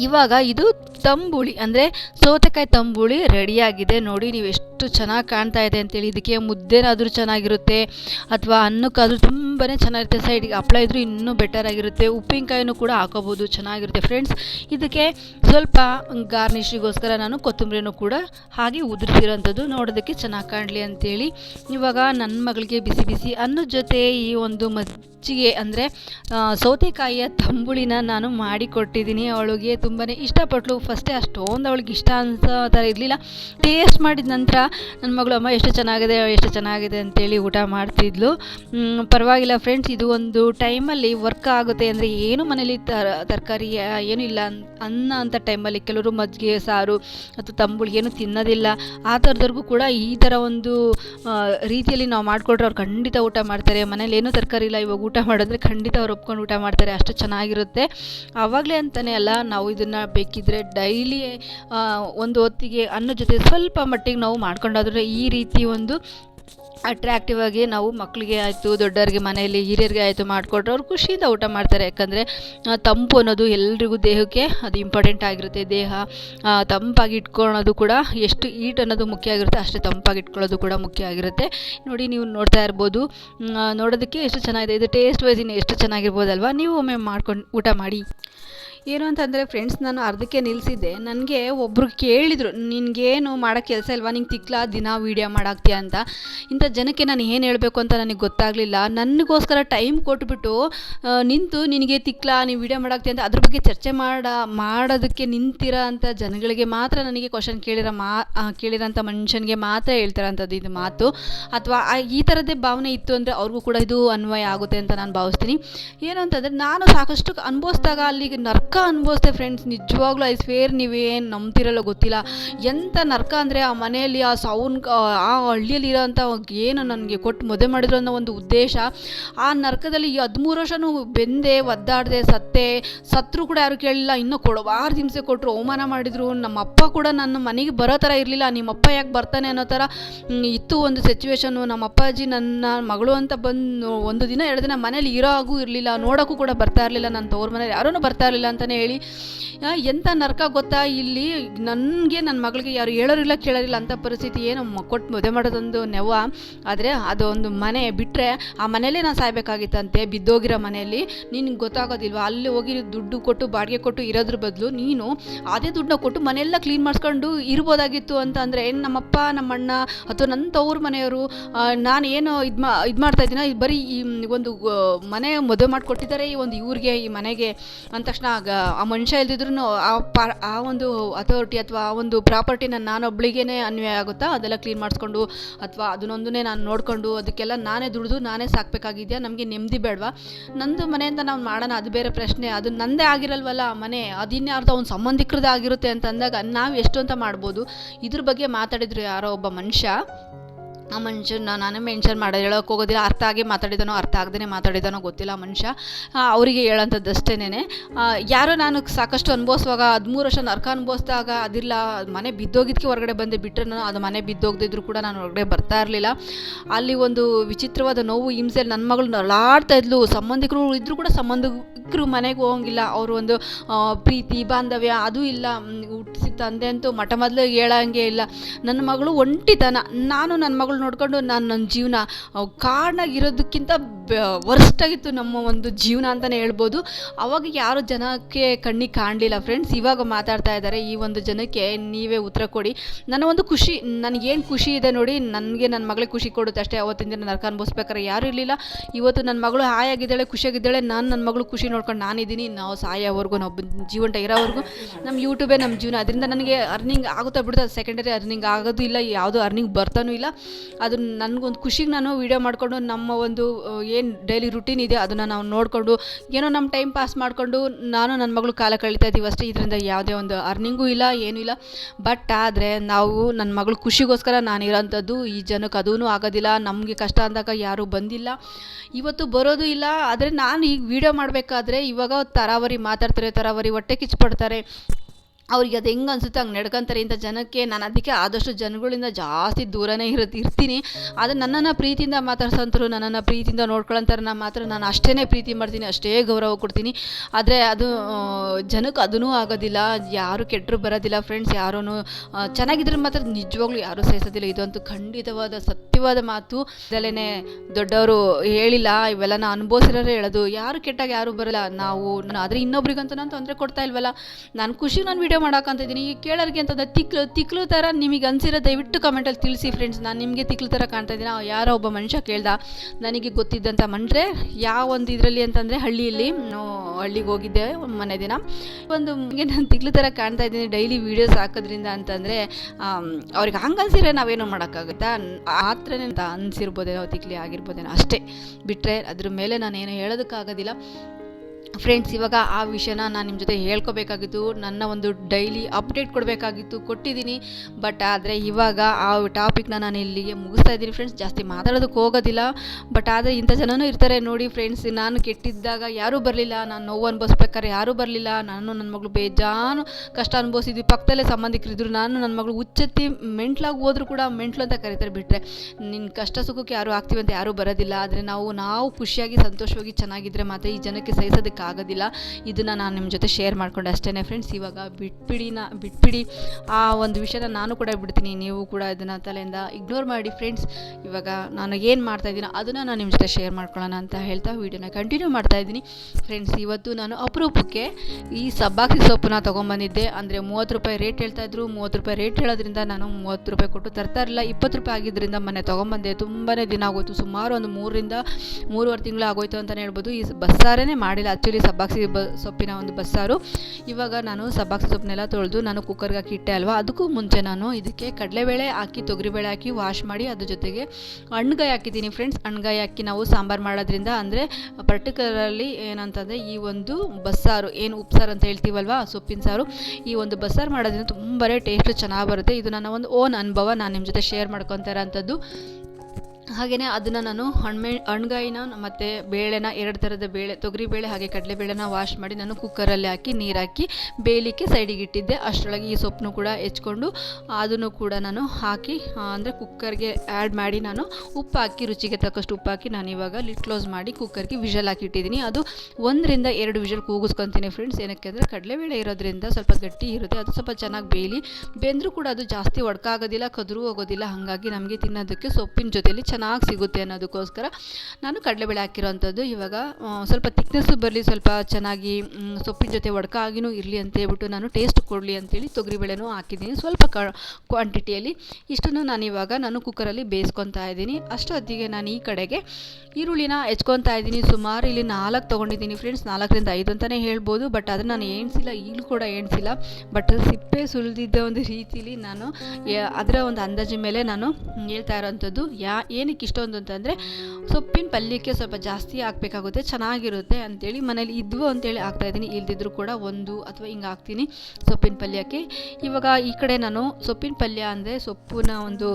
Speaker 2: ಇವಾಗ ಇದು ತಂಬುಳಿ, ಅಂದರೆ ಸೌತೆಕಾಯಿ ತಂಬುಳಿ ರೆಡಿಯಾಗಿದೆ. ನೋಡಿ, ನೀವು ಎಷ್ಟು ಚೆನ್ನಾಗಿ ಕಾಣ್ತಾ ಇದೆ ಅಂತೇಳಿ ಇದಕ್ಕೆ ಮುದ್ದೆನಾದರೂ ಚೆನ್ನಾಗಿರುತ್ತೆ, ಅಥವಾ ಅನ್ನಕ್ಕಾದರೂ ತುಂಬಾ ಚೆನ್ನಾಗಿರುತ್ತೆ. ಸೈಡಿಗೆ ಹಪ್ಳ ಇದ್ದರೂ ಇನ್ನೂ ಬೆಟರ್ ಆಗಿರುತ್ತೆ. ಉಪ್ಪಿನಕಾಯಿನೂ ಕೂಡ ಹಾಕೋಬೋದು, ಚೆನ್ನಾಗಿರುತ್ತೆ. ಫ್ರೆಂಡ್ಸ್ ಇದಕ್ಕೆ ಸ್ವಲ್ಪ ಗಾರ್ನಿಷಿಗೋಸ್ಕರ ನಾನು ಕೊತ್ತಂಬರಿನೂ ಕೂಡ ಹಾಗೆ ಉದುರಿಸಿರೋಂಥದ್ದು ನೋಡೋದಕ್ಕೆ ಚೆನ್ನಾಗಿ ಕಾಣಲಿ ಅಂತೇಳಿ ಇವಾಗ ನನ್ನ ಮಗಳಿಗೆ ಬಿಸಿ ಬಿಸಿ ಅನ್ನದ ಜೊತೆ ಈ ಒಂದು ಮಜ್ಜಿಗೆ, ಅಂದರೆ ಸೌತೆಕಾಯಿಯ ತಂಬುಳಿನ ನಾನು ಮಾಡಿಕೊಟ್ಟಿದ್ದೀನಿ. ಅವಳಿಗೆ ತುಂಬಾ ಇಷ್ಟಪಟ್ಟಳು ಫಸ್ಟೇ ಅಷ್ಟೊಂದು ಅವಳಿಗೆ ಇಷ್ಟ ಅಂತ ಥರ ಇರಲಿಲ್ಲ. ಟೇಸ್ಟ್ ಮಾಡಿದ ನಂತರ ನನ್ನ ಮಗಳು, ಅಮ್ಮ, ಎಷ್ಟು ಚೆನ್ನಾಗಿದೆ ಎಷ್ಟು ಚೆನ್ನಾಗಿದೆ ಅಂತೇಳಿ ಊಟ ಮಾಡ್ತಿದ್ಲು. ಪರವಾಗಿಲ್ಲ ಫ್ರೆಂಡ್ಸ್ ಇದು ಒಂದು ಟೈಮಲ್ಲಿ ವರ್ಕ್ ಆಗುತ್ತೆ ಅಂದರೆ ಏನು ಮನೇಲಿ ತರ, ತರಕಾರಿ ಏನು ಇಲ್ಲ ಅನ್- ಅನ್ನ ಅಂತ ಟೈಮಲ್ಲಿ ಕೆಲವರು ಮಜ್ಜಿಗೆ, ಸಾರು ಅಥವಾ ತಂಬುಳಿ ಏನು ತಿನ್ನೋದಿಲ್ಲ. ಆ ಥರದವ್ರಿಗೂ ಕೂಡ ಈ ಥರ ಒಂದು ರೀತಿಯಲ್ಲಿ ನಾವು ಮಾಡಿಕೊಟ್ರೆ ಅವ್ರು ಖಂಡಿತ ಊಟ ಮಾಡ್ತಾರೆ. ಮನೇಲಿ ಏನೂ ತರಕಾರಿ ಇಲ್ಲ, ಇವಾಗ ಊಟ ಮಾಡಿದ್ರೆ ಖಂಡಿತ ಅವ್ರು ಒಪ್ಕೊಂಡು ಊಟ ಮಾಡ್ತಾರೆ. ಅಷ್ಟು ಚೆನ್ನಾಗಿರುತ್ತೆ. ಆವಾಗಲೇ ಅಂತಲೇ ಅಲ್ಲ, ನಾವು ಇದನ್ನು ಬೇಕಿದ್ದರೆ ಡೈಲಿ ಒಂದು ಹೊತ್ತಿಗೆ ಅನ್ನ ಜೊತೆ ಸ್ವಲ್ಪ ಮಟ್ಟಿಗೆ ನಾವು ಮಾಡ್ಕೊಂಡಾದ್ರೆ ಈ ರೀತಿ ಒಂದು ಅಟ್ರಾಕ್ಟಿವ್ ಆಗಿ ನಾವು ಮಕ್ಕಳಿಗೆ ಆಯಿತು, ದೊಡ್ಡವ್ರಿಗೆ ಮನೆಯಲ್ಲಿ, ಹಿರಿಯರಿಗೆ ಆಯಿತು ಮಾಡಿಕೊಟ್ರೆ ಅವ್ರು ಖುಷಿಯಿಂದ ಊಟ ಮಾಡ್ತಾರೆ. ಯಾಕಂದರೆ ತಂಪು ಅನ್ನೋದು ಎಲ್ರಿಗೂ ದೇಹಕ್ಕೆ ಅದು ಇಂಪಾರ್ಟೆಂಟ್ ಆಗಿರುತ್ತೆ. ದೇಹ ತಂಪಾಗಿ ಇಟ್ಕೊಳ್ಳೋದು ಕೂಡ ಎಷ್ಟು ಈಟ್ ಅನ್ನೋದು ಮುಖ್ಯ ಆಗಿರುತ್ತೆ, ಅಷ್ಟೇ ತಂಪಾಗಿ ಇಟ್ಕೊಳ್ಳೋದು ಕೂಡ ಮುಖ್ಯ ಆಗಿರುತ್ತೆ. ನೋಡಿ, ನೀವು ನೋಡ್ತಾ ಇರ್ಬೋದು ನೋಡೋದಕ್ಕೆ ಎಷ್ಟು ಚೆನ್ನಾಗಿದೆ, ಇದು ಟೇಸ್ಟ್ ವೈಸಿನ ಎಷ್ಟು ಚೆನ್ನಾಗಿರ್ಬೋದಲ್ವ? ನೀವು ಒಮ್ಮೆ ಮಾಡ್ಕೊಂಡು ಊಟ ಮಾಡಿ. ಏನು ಅಂತಂದರೆ ಫ್ರೆಂಡ್ಸ್ ನಾನು ಅರ್ಧಕ್ಕೆ ನಿಲ್ಲಿಸಿದ್ದೆ ನನಗೆ ಒಬ್ಬರು ಕೇಳಿದರು, ನಿನಗೇನು ಮಾಡೋಕ್ಕೆ ಕೆಲಸ ಇಲ್ವಾ? ನಿಂಗೆ ತಿಕ್ಲಾ? ದಿನ ವೀಡಿಯೋ ಮಾಡಾಕ್ತೀಯ? ಅಂತ. ಇಂಥ ಜನಕ್ಕೆ ನಾನು ಏನು ಹೇಳಬೇಕು ಅಂತ ನನಗೆ ಗೊತ್ತಾಗಲಿಲ್ಲ. ನನಗೋಸ್ಕರ ಟೈಮ್ ಕೊಟ್ಬಿಟ್ಟು ನಿಂತು ನಿನಗೆ ತಿಕ್ಲಾ? ನೀವು ವೀಡಿಯೋ ಮಾಡಾಕ್ತೀಯ? ಅಂತ. ಅದ್ರ ಬಗ್ಗೆ ಚರ್ಚೆ ಮಾಡ, ಮಾಡೋದಕ್ಕೆ ನಿಂತಿರೋ ಅಂಥ ಜನಗಳಿಗೆ ಮಾತ್ರ ನನಗೆ ಕ್ವಶನ್ ಕೇಳಿರೋ ಮಾ ಕೇಳಿರೋಂಥ ಮನುಷ್ಯನಿಗೆ ಮಾತ್ರ ಹೇಳ್ತಾರಂಥದ್ದು ಇದು ಮಾತು. ಅಥವಾ ಈ ಥರದ್ದೇ ಭಾವನೆ ಇತ್ತು ಅಂದರೆ ಅವ್ರಿಗೂ ಕೂಡ ಇದು ಅನ್ವಯ ಆಗುತ್ತೆ ಅಂತ ನಾನು ಭಾವಿಸ್ತೀನಿ. ಏನು ಅಂತಂದರೆ, ನಾನು ಸಾಕಷ್ಟು ಅನುಭವಿಸಿದಾಗ ಅಲ್ಲಿಗೆ ನರ್ಕ ಅನುಭವಿಸ್ದೆ ಫ್ರೆಂಡ್ಸ್ ನಿಜವಾಗ್ಲೂ ಐ ಸ್ವೇರ್ ನೀವೇನು ನಂಬ್ತಿರಲ್ಲ ಗೊತ್ತಿಲ್ಲ. ಎಂಥ ನರ್ಕ ಅಂದರೆ ಆ ಮನೆಯಲ್ಲಿ ಆ ಸೌನ್ ಆ ಹಳ್ಳಿಯಲ್ಲಿ ಇರೋಂಥ ಏನು ನನಗೆ ಕೊಟ್ಟು ಮದುವೆ ಮಾಡಿದ್ರು ಅನ್ನೋ ಒಂದು ಉದ್ದೇಶ. ಆ ನರ್ಕದಲ್ಲಿ ಈ ಹದಿಮೂರು ವರ್ಷನೂ ಬೆಂದೆ, ಒದ್ದಾಡದೆ, ಸತ್ತೆ, ಸತ್ರು ಕೂಡ ಯಾರು ಕೇಳಲಿಲ್ಲ ಇನ್ನೂ ಕೊಡವಾರು ಹಿಂಸೆ ಕೊಟ್ಟರು ಅವಮಾನ ಮಾಡಿದರು. ನಮ್ಮ ಅಪ್ಪ ಕೂಡ ನನ್ನ ಮನೆಗೆ ಬರೋ ಥರ ಇರಲಿಲ್ಲ. ನಿಮ್ಮಪ್ಪ ಯಾಕೆ ಬರ್ತಾನೆ ಅನ್ನೋ ಥರ ಇತ್ತು ಒಂದು ಸಿಚುವೇಶನ್ನು ನಮ್ಮ ಅಪ್ಪಾಜಿ ನನ್ನ ಮಗಳು ಅಂತ ಬಂದು ಒಂದು ದಿನ, ಎರಡು ದಿನ ಮನೇಲಿ ಇರೋ ಹಾಗೂ ಇರಲಿಲ್ಲ. ನೋಡೋಕ್ಕೂ ಕೂಡ ಬರ್ತಾ ಇರಲಿಲ್ಲ. ನನ್ನ ತವ್ರ ಮನೇಲಿ ಯಾರೂ ಬರ್ತಾ ಇರಲಿಲ್ಲ ಅಂತಲೇ ಹೇಳಿ ಎಂಥ ನರ್ಕ ಗೊತ್ತಾ? ಇಲ್ಲಿ ನನಗೆ ನನ್ನ ಮಗಳಿಗೆ ಯಾರು ಹೇಳೋರಿಲ್ಲ, ಕೇಳೋರಿಲ್ಲ ಅಂತ ಪರಿಸ್ಥಿತಿ ಏನು ಕೊಟ್ಟು ಮದುವೆ ಮಾಡೋದೊಂದು ನೆವ. ಆದರೆ ಅದೊಂದು ಮನೆ ಬಿಟ್ಟರೆ ಆ ಮನೇಲೇ ನಾನು ಸಾಯ್ಬೇಕಾಗಿತ್ತಂತೆ, ಬಿದ್ದೋಗಿರೋ ಮನೆಯಲ್ಲಿ. ನಿನಗೆ ಗೊತ್ತಾಗೋದಿಲ್ವ? ಅಲ್ಲಿ ಹೋಗಿ ದುಡ್ಡು ಕೊಟ್ಟು, ಬಾಡಿಗೆ ಕೊಟ್ಟು ಇರೋದ್ರ ಬದಲು ನೀನು ಅದೇ ದುಡ್ಡನ್ನ ಕೊಟ್ಟು ಮನೆಯೆಲ್ಲ ಕ್ಲೀನ್ ಮಾಡಿಸ್ಕೊಂಡು ಇರ್ಬೋದಾಗಿತ್ತು ಅಂತ ಅಂದರೆ ನಮ್ಮಪ್ಪ, ನಮ್ಮಣ್ಣ ಅಥವಾ ನನ್ನ ತವ್ರ ಮನೆಯವರು ನಾನು ಏನು ಇದು ಮಾ, ಇದು ಮಾಡ್ತಾ ಇದ್ದೀನಿ? ಇದು ಬರೀ ಈ ಒಂದು ಮನೆ ಮದುವೆ ಮಾಡಿಕೊಟ್ಟಿದ್ದಾರೆ ಈ ಒಂದು ಇವ್ರಿಗೆ, ಈ ಮನೆಗೆ. ಅಂದ ತಕ್ಷಣ ಆಗ ಆ ಮನುಷ್ಯ ಇಲ್ದಿದ್ರು ಆ ಪಾ ಆ ಒಂದು ಅಥಾರಿಟಿ ಅಥವಾ ಆ ಒಂದು ಪ್ರಾಪರ್ಟಿನ ನಾನೊಬ್ಳಿಗೇನೆ ಅನ್ವಯ ಆಗುತ್ತಾ? ಅದೆಲ್ಲ ಕ್ಲೀನ್ ಮಾಡಿಸ್ಕೊಂಡು ಅಥವಾ ಅದನ್ನೊಂದನ್ನೇ ನಾನು ನೋಡಿಕೊಂಡು ಅದಕ್ಕೆಲ್ಲ ನಾನೇ ದುಡಿದು ನಾನೇ ಸಾಕಬೇಕಾಗಿದೆಯಾ? ನಮಗೆ ನೆಮ್ಮದಿ ಬೇಡವಾ? ನಂದು ಮನೆಯಿಂದ ನಾವು ಮಾಡೋಣ, ಅದು ಬೇರೆ ಪ್ರಶ್ನೆ. ಅದು ನಂದೇ ಆಗಿರಲ್ವಲ್ಲ ಆ ಮನೆ. ಅದಿನ್ಯಾರ್ದು ಅವ್ನ ಸಂಬಂಧಿಕರದ್ದು ಆಗಿರುತ್ತೆ ಅಂತ ಅಂದಾಗ ನಾವು ಎಷ್ಟು ಅಂತ ಮಾಡ್ಬೋದು. ಇದ್ರ ಬಗ್ಗೆ ಮಾತಾಡಿದ್ರು ಯಾರೋ ಒಬ್ಬ ಮನುಷ್ಯ. ಆ ಮನುಷ್ಯನ ನಾನು ಮೆನ್ಷನ್ ಮಾಡೋದು, ಹೇಳೋಕೆ ಹೋಗೋದಿಲ್ಲ. ಅರ್ಥ ಆಗಿ ಮಾತಾಡಿದಾನೋ, ಅರ್ಥ ಆಗದೇ ಮಾತಾಡಿದಾನೋ ಗೊತ್ತಿಲ್ಲ ಆ ಮನುಷ್ಯ. ಅವರಿಗೆ ಹೇಳೋಂಥದ್ದು ಯಾರೋ ನಾನು ಸಾಕಷ್ಟು ಅನುಭವಿಸುವಾಗ, ಹದಿಮೂರು ವರ್ಷ ನರ್ಕ ಅನುಭವಿಸಿದಾಗ ಅದಿಲ್ಲ ಮನೆ ಬಿದ್ದೋಗಿದ್ದಕ್ಕೆ ಹೊರಗಡೆ ಬಂದೆ. ಬಿಟ್ಟರೆ ನಾನು ಅದು ಮನೆ ಬಿದ್ದೋಗ್ದಿದ್ರು ಕೂಡ ನಾನು ಹೊರಗಡೆ ಬರ್ತಾ ಇರಲಿಲ್ಲ. ಅಲ್ಲಿ ಒಂದು ವಿಚಿತ್ರವಾದ ನೋವು ಹಿಂಸೆ ನನ್ನ ಮಗಳು ನರಳಾಡ್ತಾ ಇದ್ಲು. ಸಂಬಂಧಿಕರು ಇದ್ದರೂ ಕೂಡ ಸಂಬಂಧಿಕರು ಮನೆಗೆ ಹೋಗಂಗಿಲ್ಲ. ಅವರು ಒಂದು ಪ್ರೀತಿ, ಬಾಂಧವ್ಯ ಅದು ಇಲ್ಲ. ಹುಟ್ಟಿಸಿ ತಂದೆ ಅಂತೂ ಮಠ ಮೊದಲು ಹೇಳೋಂಗೆ ಇಲ್ಲ. ನನ್ನ ಮಗಳು ಒಂಟಿತನ. ನಾನು ನನ್ನ ಮಗಳು ನೋಡ್ಕೊಂಡು ನಾನು ನನ್ನ ಜೀವನ ಕಾಡ್ನಾಗ ಇರೋದಕ್ಕಿಂತ ವರ್ಸ್ಟ್ ಆಗಿತ್ತು ನಮ್ಮ ಒಂದು ಜೀವನ ಅಂತಲೇ ಹೇಳ್ಬೋದು. ಅವಾಗ ಯಾರು ಜನಕ್ಕೆ ಕಣ್ಣಿಗೆ ಕಾಣಲಿಲ್ಲ ಫ್ರೆಂಡ್ಸ್ ಇವಾಗ ಮಾತಾಡ್ತಾ ಇದ್ದಾರೆ ಈ ಒಂದು ಜನಕ್ಕೆ, ನೀವೇ ಉತ್ತರ ಕೊಡಿ. ನನ್ನ ಒಂದು ಖುಷಿ, ನನಗೇನು ಖುಷಿ ಇದೆ ನೋಡಿ, ನನಗೆ ನನ್ನ ಮಗಳಿಗೆ ಖುಷಿ ಕೊಡುತ್ತೆ ಅಷ್ಟೇ. ಅವತ್ತಿನ ದಿನ ನರಕ ಅನ್ಭವಿಸ್ಬೇಕಾದ್ರೆ ಯಾರೂ ಇರಲಿಲ್ಲ. ಇವತ್ತು ನನ್ನ ಮಗಳು ಹಾಯಾಗಿದ್ದಾಳೆ ಖುಷಿಯಾಗಿದ್ದಾಳೆ ನಾನು ನನ್ನ ಮಗಳು ಖುಷಿ ನೋಡ್ಕೊಂಡು ನಾನಿದ್ದೀನಿ ನಾವು ಸಾಯೋವರೆಗೂ, ನಾವು ಜೀವನ ಇರೋವರೆಗೂ ನಮ್ಮ ಯೂಟ್ಯೂಬೇ ನಮ್ಮ ಜೀವನ. ಅದರಿಂದ ನನಗೆ ಅರ್ನಿಂಗ್ ಆಗುತ್ತಾ ಬಿಡುತ್ತೆ ಸೆಕೆಂಡರಿ ಅರ್ನಿಂಗ್ ಆಗೋದು ಇಲ್ಲ ಯಾವುದೂ ಅರ್ನಿಂಗ್ ಬರ್ತಾನೂ ಇಲ್ಲ. ಅದು ನನಗೊಂದು ಖುಷಿಗೆ ನಾನು ವೀಡಿಯೋ ಮಾಡಿಕೊಂಡು ನಮ್ಮ ಒಂದು ಏನು ಡೈಲಿ ರುಟೀನ್ ಇದೆ ಅದನ್ನು ನಾವು ನೋಡಿಕೊಂಡು, ಏನೋ ನಮ್ಮ ಟೈಮ್ ಪಾಸ್ ಮಾಡಿಕೊಂಡು ನಾನು ನನ್ನ ಮಗಳು ಕಾಲ ಕಳೀತಾ ಇದ್ದೀವಿ ಅಷ್ಟೇ. ಇದರಿಂದ ಯಾವುದೇ ಒಂದು ಅರ್ನಿಂಗೂ ಇಲ್ಲ, ಏನೂ ಇಲ್ಲ. ಬಟ್ ಆದರೆ ನಾವು ನನ್ನ ಮಗಳು ಖುಷಿಗೋಸ್ಕರ ನಾನು ಇರೋಂಥದ್ದು ಈ ಜನಕ್ಕೆ ಅದೂ ಆಗೋದಿಲ್ಲ. ನಮಗೆ ಕಷ್ಟ ಅಂದಾಗ ಯಾರೂ ಬಂದಿಲ್ಲ. ಇವತ್ತು ಬರೋದು ಇಲ್ಲ. ಆದರೆ ನಾನು ಈಗ ವೀಡಿಯೋ ಮಾಡಬೇಕಾದ್ರೆ ಇವಾಗ ತರಾವರಿ ಮಾತಾಡ್ತಾರೆ, ತರಾವರಿ ಹೊಟ್ಟೆ ಕಿಚ್ಚುಪಡ್ತಾರೆ. ಅವ್ರಿಗೆ ಅದು ಹೆಂಗೆ ಅನಿಸುತ್ತೆ ಹಂಗೆ ನಡ್ಕೊಂತಾರೆ. ಇಂಥ ಜನಕ್ಕೆ ನಾನು ಅದಕ್ಕೆ ಆದಷ್ಟು ಜನಗಳಿಂದ ಜಾಸ್ತಿ ದೂರನೇ ಇರುತ್ತೆ ಇರ್ತೀನಿ. ಆದರೆ ನನ್ನನ್ನು ಪ್ರೀತಿಯಿಂದ ಮಾತಾಡ್ಸೋಂಥರು ನನ್ನನ್ನು ಪ್ರೀತಿಯಿಂದ ನೋಡ್ಕೊಳ್ಳೋಂಥವ್ರು ನಾನು ಮಾತ್ರ ನಾನು ಅಷ್ಟೇ ಪ್ರೀತಿ ಮಾಡ್ತೀನಿ, ಅಷ್ಟೇ ಗೌರವ ಕೊಡ್ತೀನಿ. ಆದರೆ ಅದು ಜನಕ್ಕೆ ಅದೂ ಆಗೋದಿಲ್ಲ, ಯಾರು ಕೆಟ್ಟರು ಬರೋದಿಲ್ಲ ಫ್ರೆಂಡ್ಸ್ ಯಾರೂ ಚೆನ್ನಾಗಿದ್ರೆ ಮಾತ್ರ ನಿಜವಾಗ್ಲೂ ಯಾರೂ ಸಹಿಸೋದಿಲ್ಲ. ಇದಂತೂ ಖಂಡಿತವಾದ, ಸತ್ಯವಾದ ಮಾತು. ಇದಲ್ಲೇ ದೊಡ್ಡವರು ಹೇಳಿಲ್ಲ, ಇವೆಲ್ಲ ನಾನು ಅನುಭವಿಸಿರೋರೇ ಹೇಳೋದು. ಯಾರು ಕೆಟ್ಟಾಗ ಯಾರು ಬರಲ್ಲ. ನಾವು, ಆದರೆ ಇನ್ನೊಬ್ರಿಗಂತೂ ನಾನು ತೊಂದರೆ ಕೊಡ್ತಾ ಇಲ್ವಲ್ಲ. ನಾನು ಖುಷಿ ನಾನು ವೀಡಿಯೋ ಮಾಡಕ್ಕಂತಿದ್ದೀನಿ ಈಗ ಕೇಳೋರಿಗೆ ಅಂತಂದ್ರೆ ತಿಕ್ಲು ತಿಕ್ಲು ಥರ ನಿಮಗೆ ಅನ್ಸಿರೋ ದಯವಿಟ್ಟು ಕಮೆಂಟಲ್ಲಿ ತಿಳಿಸಿ ಫ್ರೆಂಡ್ಸ್ ನಾನು ನಿಮಗೆ ತಿಕ್ಲು ಥರ ಕಾಣ್ತಾ ಇದ್ದೀನಿ ಯಾರೋ ಒಬ್ಬ ಮನುಷ್ಯ ಕೇಳ್ದ, ನನಗೆ ಗೊತ್ತಿದ್ದಂಥ ಮಂಡ್ರೆ ಯಾವ ಒಂದು ಇದರಲ್ಲಿ ಅಂತಂದರೆ ಹಳ್ಳಿಯಲ್ಲಿ ಹಳ್ಳಿಗೆ ಹೋಗಿದ್ದೆ ಮನೆ ದಿನ. ಒಂದು ನಾನು ತಿಕ್ಲು ಥರ ಕಾಣ್ತಾ ಇದ್ದೀನಿ ಡೈಲಿ ವೀಡಿಯೋಸ್ ಹಾಕೋದ್ರಿಂದ ಅಂತಂದರೆ ಅವ್ರಿಗೆ ಹಂಗೆ ಅನ್ಸಿದ್ರೆ ನಾವೇನು ಮಾಡೋಕ್ಕಾಗುತ್ತಾ? ಆ ಅಂತ ಅನ್ಸಿರ್ಬೋದೇನೋ, ತಿಕ್ಲಿ ಆಗಿರ್ಬೋದೇನೋ, ಅಷ್ಟೇ. ಬಿಟ್ಟರೆ ಅದ್ರ ಮೇಲೆ ನಾನೇನು ಹೇಳೋದಕ್ಕಾಗೋದಿಲ್ಲ. ಫ್ರೆಂಡ್ಸ್ ಇವಾಗ ಆ ವಿಷಯನ ನಾನು ನಿಮ್ಮ ಜೊತೆ ಹೇಳ್ಕೊಬೇಕಾಗಿತ್ತು. ನನ್ನ ಒಂದು ಡೈಲಿ ಅಪ್ಡೇಟ್ ಕೊಡಬೇಕಾಗಿತ್ತು ಕೊಟ್ಟಿದ್ದೀನಿ ಬಟ್ ಆದರೆ ಇವಾಗ ಆ ಟಾಪಿಕ್ನ ನಾನು ಇಲ್ಲಿಗೆ ಮುಗಿಸ್ತಾ ಇದ್ದೀನಿ ಫ್ರೆಂಡ್ಸ್ ಜಾಸ್ತಿ ಮಾತಾಡೋದಕ್ಕೆ ಹೋಗೋದಿಲ್ಲ. ಬಟ್ ಆದರೆ ಇಂಥ ಜನನೂ ಇರ್ತಾರೆ ನೋಡಿ ಫ್ರೆಂಡ್ಸ್ ನಾನು ಕೆಟ್ಟಿದ್ದಾಗ ಯಾರೂ ಬರಲಿಲ್ಲ. ನಾನು ನೋವು ಅನುಭವಿಸ್ಬೇಕಾದ್ರೆ ಯಾರೂ ಬರಲಿಲ್ಲ. ನಾನು ನನ್ನ ಮಗಳು ಬೇಜಾನು ಕಷ್ಟ ಅನುಭವಿಸಿದ್ವಿ. ಪಕ್ಕದಲ್ಲೇ ಸಂಬಂಧಿಕರಿದ್ರು. ನಾನು ನನ್ನ ಮಗಳು ಉಚ್ಚತ್ತಿ ಮೆಂಟ್ಲಾಗಿ ಹೋದ್ರು ಕೂಡ ಮೆಂಟ್ಲು ಅಂತ ಕರೀತಾರೆ ಬಿಟ್ಟರೆ ನಿನ್ನ ಕಷ್ಟ ಸುಖಕ್ಕೆ ಯಾರು ಆಗ್ತೀವಿ ಅಂತ ಯಾರೂ ಬರೋದಿಲ್ಲ. ಆದರೆ ನಾವು ನಾವು ಖುಷಿಯಾಗಿ, ಸಂತೋಷವಾಗಿ ಚೆನ್ನಾಗಿದ್ದರೆ ಮಾತ್ರ ಈ ಜನಕ್ಕೆ ಸಹಿಸೋದಕ್ಕೆ ಆಗೋದಿಲ್ಲ. ಇದನ್ನು ನಾನು ನಿಮ್ಮ ಜೊತೆ ಶೇರ್ ಮಾಡ್ಕೊಂಡೆ ಅಷ್ಟೇ ಫ್ರೆಂಡ್ಸ್ ಇವಾಗ ಬಿಟ್ಬಿಡಿ ನಾ ಬಿಟ್ಬಿಡಿ. ಆ ಒಂದು ವಿಷಯನ ನಾನು ಕೂಡ ಬಿಡ್ತೀನಿ. ನೀವು ಕೂಡ ಇದನ್ನು ತಲೆಯಿಂದ ಇಗ್ನೋರ್ ಮಾಡಿ ಫ್ರೆಂಡ್ಸ್ ಇವಾಗ ನಾನು ಏನು ಮಾಡ್ತಾ ಇದ್ದೀನಿ ಅದನ್ನು ನಾನು ನಿಮ್ಮ ಜೊತೆ ಶೇರ್ ಮಾಡ್ಕೊಳ್ಳೋಣ ಅಂತ ಹೇಳ್ತಾ ವೀಡಿಯೋನ ಕಂಟಿನ್ಯೂ ಮಾಡ್ತಾ ಇದ್ದೀನಿ ಫ್ರೆಂಡ್ಸ್ ಇವತ್ತು ನಾನು ಅಪರೂಪಕ್ಕೆ ಈ ಸಬ್ಬಾಕ್ಸಿ ಸೊಪ್ಪನ್ನ ತೊಗೊಂಬಂದಿದ್ದೆ. ಅಂದರೆ ಮೂವತ್ತು ರೂಪಾಯಿ ರೇಟ್ ಹೇಳ್ತಾ ಇದ್ರು. ಮೂವತ್ತು ರೂಪಾಯಿ ರೇಟ್ ಹೇಳೋದ್ರಿಂದ ನಾನು ಮೂವತ್ತು ರೂಪಾಯಿ ಕೊಟ್ಟು ತರ್ತಾ ಇರಲಿಲ್ಲ. ಇಪ್ಪತ್ತು ರೂಪಾಯಿ ಆಗಿದ್ದರಿಂದ ಮೊನ್ನೆ ತೊಗೊಂಬಂದೆ. ತುಂಬಾ ದಿನ ಆಗೋಯ್ತು. ಸುಮಾರು ಒಂದು ಮೂರರಿಂದ ಮೂರುವರೆ ತಿಂಗಳು ಆಗೋಯ್ತು ಅಂತಲೇ ಹೇಳ್ಬೋದು. ಈ ಬಸ್ಸಾರೇ ಮಾಡಿಲ್ಲ. ಆ್ಯಕ್ಚುಲಿ ಸಬ್ಬಾಕ್ಸಿ ಬ ಸೊಪ್ಪಿನ ಒಂದು ಬಸ್ಸಾರು. ಇವಾಗ ನಾನು ಸಬ್ಬಾಕ್ಸಿ ಸೊಪ್ಪನ್ನೆಲ್ಲ ತೊಳೆದು ನಾನು ಕುಕ್ಕರ್ಗೆ ಹಾಕಿ ಇಟ್ಟೆ ಅಲ್ವಾ? ಅದಕ್ಕೂ ಮುಂಚೆ ನಾನು ಇದಕ್ಕೆ ಕಡಲೆಬೇಳೆ ಹಾಕಿ, ತೊಗರಿಬೇಳೆ ಹಾಕಿ ವಾಶ್ ಮಾಡಿ ಅದ್ರ ಜೊತೆಗೆ ಹಣ್ಗಾಯಿ ಹಾಕಿದ್ದೀನಿ ಫ್ರೆಂಡ್ಸ್ ಹಣ್ಗಾಯಿ ಹಾಕಿ ನಾವು ಸಾಂಬಾರು ಮಾಡೋದ್ರಿಂದ ಅಂದರೆ ಪರ್ಟಿಕ್ಯುಲರ್ಲಿ ಏನಂತಂದರೆ ಈ ಒಂದು ಬಸ್ಸಾರು, ಏನು ಉಪ್ಸಾರು ಅಂತ ಹೇಳ್ತೀವಲ್ವಾ? ಸೊಪ್ಪಿನ ಸಾರು. ಈ ಒಂದು ಬಸ್ಸಾರು ಮಾಡೋದ್ರಿಂದ ತುಂಬಾ ಟೇಸ್ಟ್ ಚೆನ್ನಾಗಿ ಬರುತ್ತೆ. ಇದು ನನ್ನ ಒಂದು ಓನ್ ಅನುಭವ. ನಾನು ನಿಮ್ಮ ಜೊತೆ ಶೇರ್ ಮಾಡ್ಕೊತಾ ಇರೋಂಥದ್ದು. ಹಾಗೆಯೇ ಅದನ್ನು ನಾನು ಹಣ್ಮೆ, ಹಣ್ಗಾಯಿನ ಮತ್ತು ಬೇಳೆನ ಎರಡು ಥರದ ಬೇಳೆ, ತೊಗರಿ ಬೇಳೆ ಹಾಗೆ ಕಡಲೆಬೇಳೆನ ವಾಶ್ ಮಾಡಿ ನಾನು ಕುಕ್ಕರಲ್ಲಿ ಹಾಕಿ ನೀರು ಹಾಕಿ ಬೇಯಲಿಕ್ಕೆ ಸೈಡಿಗೆ ಇಟ್ಟಿದ್ದೆ. ಅಷ್ಟರೊಳಗೆ ಈ ಸೊಪ್ಪನ್ನು ಕೂಡ ಹೆಚ್ಕೊಂಡು ಅದನ್ನು ಕೂಡ ನಾನು ಹಾಕಿ ಅಂದರೆ ಕುಕ್ಕರ್ಗೆ ಆ್ಯಡ್ ಮಾಡಿ ನಾನು ಉಪ್ಪು ಹಾಕಿ, ರುಚಿಗೆ ತಕ್ಕಷ್ಟು ಉಪ್ಪು ಹಾಕಿ ನಾನು ಇವಾಗ ಲಿಟ್ ಕ್ಲೋಸ್ ಮಾಡಿ ಕುಕ್ಕರ್ಗೆ ವಿಷಲ್ ಹಾಕಿಟ್ಟಿದ್ದೀನಿ. ಅದು ಒಂದರಿಂದ ಎರಡು ವಿಷಲ್ ಕೂಗಿಸ್ಕೊತೀನಿ ಫ್ರೆಂಡ್ಸ್ ಏನಕ್ಕೆ ಅಂದರೆ ಕಡಲೆಬೇಳೆ ಇರೋದ್ರಿಂದ ಸ್ವಲ್ಪ ಗಟ್ಟಿ ಇರುತ್ತೆ, ಅದು ಸ್ವಲ್ಪ ಚೆನ್ನಾಗಿ ಬೇಯಲಿ. ಬೆಂದರೂ ಕೂಡ ಅದು ಜಾಸ್ತಿ ಒಡ್ಕಾಗೋದಿಲ್ಲ, ಕದರೂ ಹೋಗೋದಿಲ್ಲ. ಹಾಗಾಗಿ ನಮಗೆ ತಿನ್ನೋದಕ್ಕೆ ಸೊಪ್ಪಿನ ಜೊತೆಯಲ್ಲಿ ಚೆನ್ನಾಗಿ ಸಿಗುತ್ತೆ ಅನ್ನೋದಕ್ಕೋಸ್ಕರ ನಾನು ಕಡಲೆಬೇಳೆ ಹಾಕಿರೋವಂಥದ್ದು ಇವಾಗ ಸ್ವಲ್ಪ ತಿಕ್ನೆಸ್ಸು ಬರಲಿ, ಸ್ವಲ್ಪ ಚೆನ್ನಾಗಿ ಸೊಪ್ಪಿನ ಜೊತೆ ಒಡ್ಕಾಗಿನೂ ಇರಲಿ ಅಂತ ಹೇಳ್ಬಿಟ್ಟು ನಾನು ಟೇಸ್ಟ್ ಕೊಡಲಿ ಅಂತೇಳಿ ತೊಗರಿಬೇಳೆನೂ ಹಾಕಿದ್ದೀನಿ. ಸ್ವಲ್ಪ ಕ ಕ್ವಾಂಟಿಟಿಯಲ್ಲಿ ಇಷ್ಟನ್ನು ನಾನು ಇವಾಗ ನಾನು ಕುಕ್ಕರಲ್ಲಿ ಬೇಯಿಸ್ಕೊತಾ ಇದ್ದೀನಿ. ಅಷ್ಟೊತ್ತಿಗೆ ನಾನು ಈ ಕಡೆಗೆ ಈರುಳ್ಳಿನ ಹೆಚ್ಕೊತಾ ಇದ್ದೀನಿ. ಸುಮಾರು ಇಲ್ಲಿ ನಾಲ್ಕು ತೊಗೊಂಡಿದ್ದೀನಿ ಫ್ರೆಂಡ್ಸ್ ನಾಲ್ಕರಿಂದ ಐದು ಅಂತಲೇ ಹೇಳ್ಬೋದು. ಬಟ್ ಅದನ್ನು ನಾನು ಎಣಿಸಿಲ್ಲ, ಈಗಲೂ ಕೂಡ ಎಣಿಸಿಲ್ಲ. ಬಟ್ ಸಿಪ್ಪೆ ಸುಲಿದಿದ್ದ ಒಂದು ರೀತಿಲಿ ನಾನು ಅದರ ಒಂದು ಅಂದಾಜಿನ ಮೇಲೆ ನಾನು ಹೇಳ್ತಾ ಇರೋವಂಥದ್ದು ಯಾ ಏನಕ್ಕೆ ಇಷ್ಟೊಂದು ಅಂತಂದರೆ ಸೊಪ್ಪಿನ ಪಲ್ಯಕ್ಕೆ ಸ್ವಲ್ಪ ಜಾಸ್ತಿ ಹಾಕಬೇಕಾಗುತ್ತೆ, ಚೆನ್ನಾಗಿರುತ್ತೆ ಅಂತೇಳಿ ಮನೇಲಿ ಇದ್ವು ಅಂತೇಳಿ ಹಾಕ್ತಾಯಿದ್ದೀನಿ ಇಲ್ದಿದ್ರು ಕೂಡ ಒಂದು ಅಥವಾ ಹಿಂಗೆ ಹಾಕ್ತೀನಿ ಸೊಪ್ಪಿನ ಪಲ್ಯಕ್ಕೆ. ಇವಾಗ ಈ ಕಡೆ ನಾನು ಸೊಪ್ಪಿನ ಪಲ್ಯ ಅಂದರೆ ಸೊಪ್ಪಿನ ಒಂದು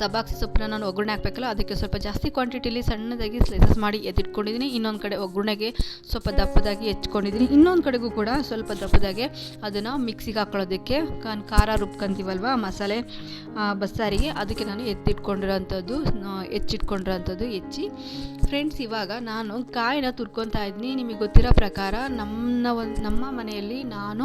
Speaker 2: ಸಬ್ಬಾಕ್ಸಿ ಸೊಪ್ಪನ್ನ ನಾನು ಒಗ್ಗರಣೆ ಹಾಕಬೇಕಲ್ಲ, ಅದಕ್ಕೆ ಸ್ವಲ್ಪ ಜಾಸ್ತಿ ಕ್ವಾಂಟಿಟಿಲಿ ಸಣ್ಣದಾಗಿ ಸ್ಲೈಸಸ್ ಮಾಡಿ ಎತ್ತಿಟ್ಕೊಂಡಿದ್ದೀನಿ ಇನ್ನೊಂದು ಕಡೆ ಒಗ್ಗರಣೆಗೆ ಸ್ವಲ್ಪ ದಪ್ಪದಾಗಿ ಹೆಚ್ಕೊಂಡಿದ್ದೀನಿ ಇನ್ನೊಂದು ಕಡೆಗೂ ಕೂಡ ಸ್ವಲ್ಪ ದಪ್ಪದಾಗೆ ಅದನ್ನು ಮಿಕ್ಸಿಗೆ ಹಾಕೊಳ್ಳೋದಕ್ಕೆ ಖಾರ ರುಬ್ಕೊಂತೀವಲ್ವ, ಮಸಾಲೆ ಬಸ್ಸಾರಿಗೆ, ಅದಕ್ಕೆ ನಾನು ಎತ್ತಿಟ್ಕೊಂಡಿರೋಂಥದ್ದು ಹೆಚ್ಚಿಟ್ಕೊಂಡಿರೋಂಥದ್ದು ಹೆಚ್ಚಿ. ಫ್ರೆಂಡ್ಸ್ ಇವಾಗ ನಾನು ಕಾಯಿನ ತುರ್ಕೊತಾ ಇದ್ದೀನಿ. ನಿಮಗೆ ಗೊತ್ತಿರೋ ಪ್ರಕಾರ ನಮ್ಮ ಒಂದು ನಮ್ಮ ಮನೆಯಲ್ಲಿ ನಾನು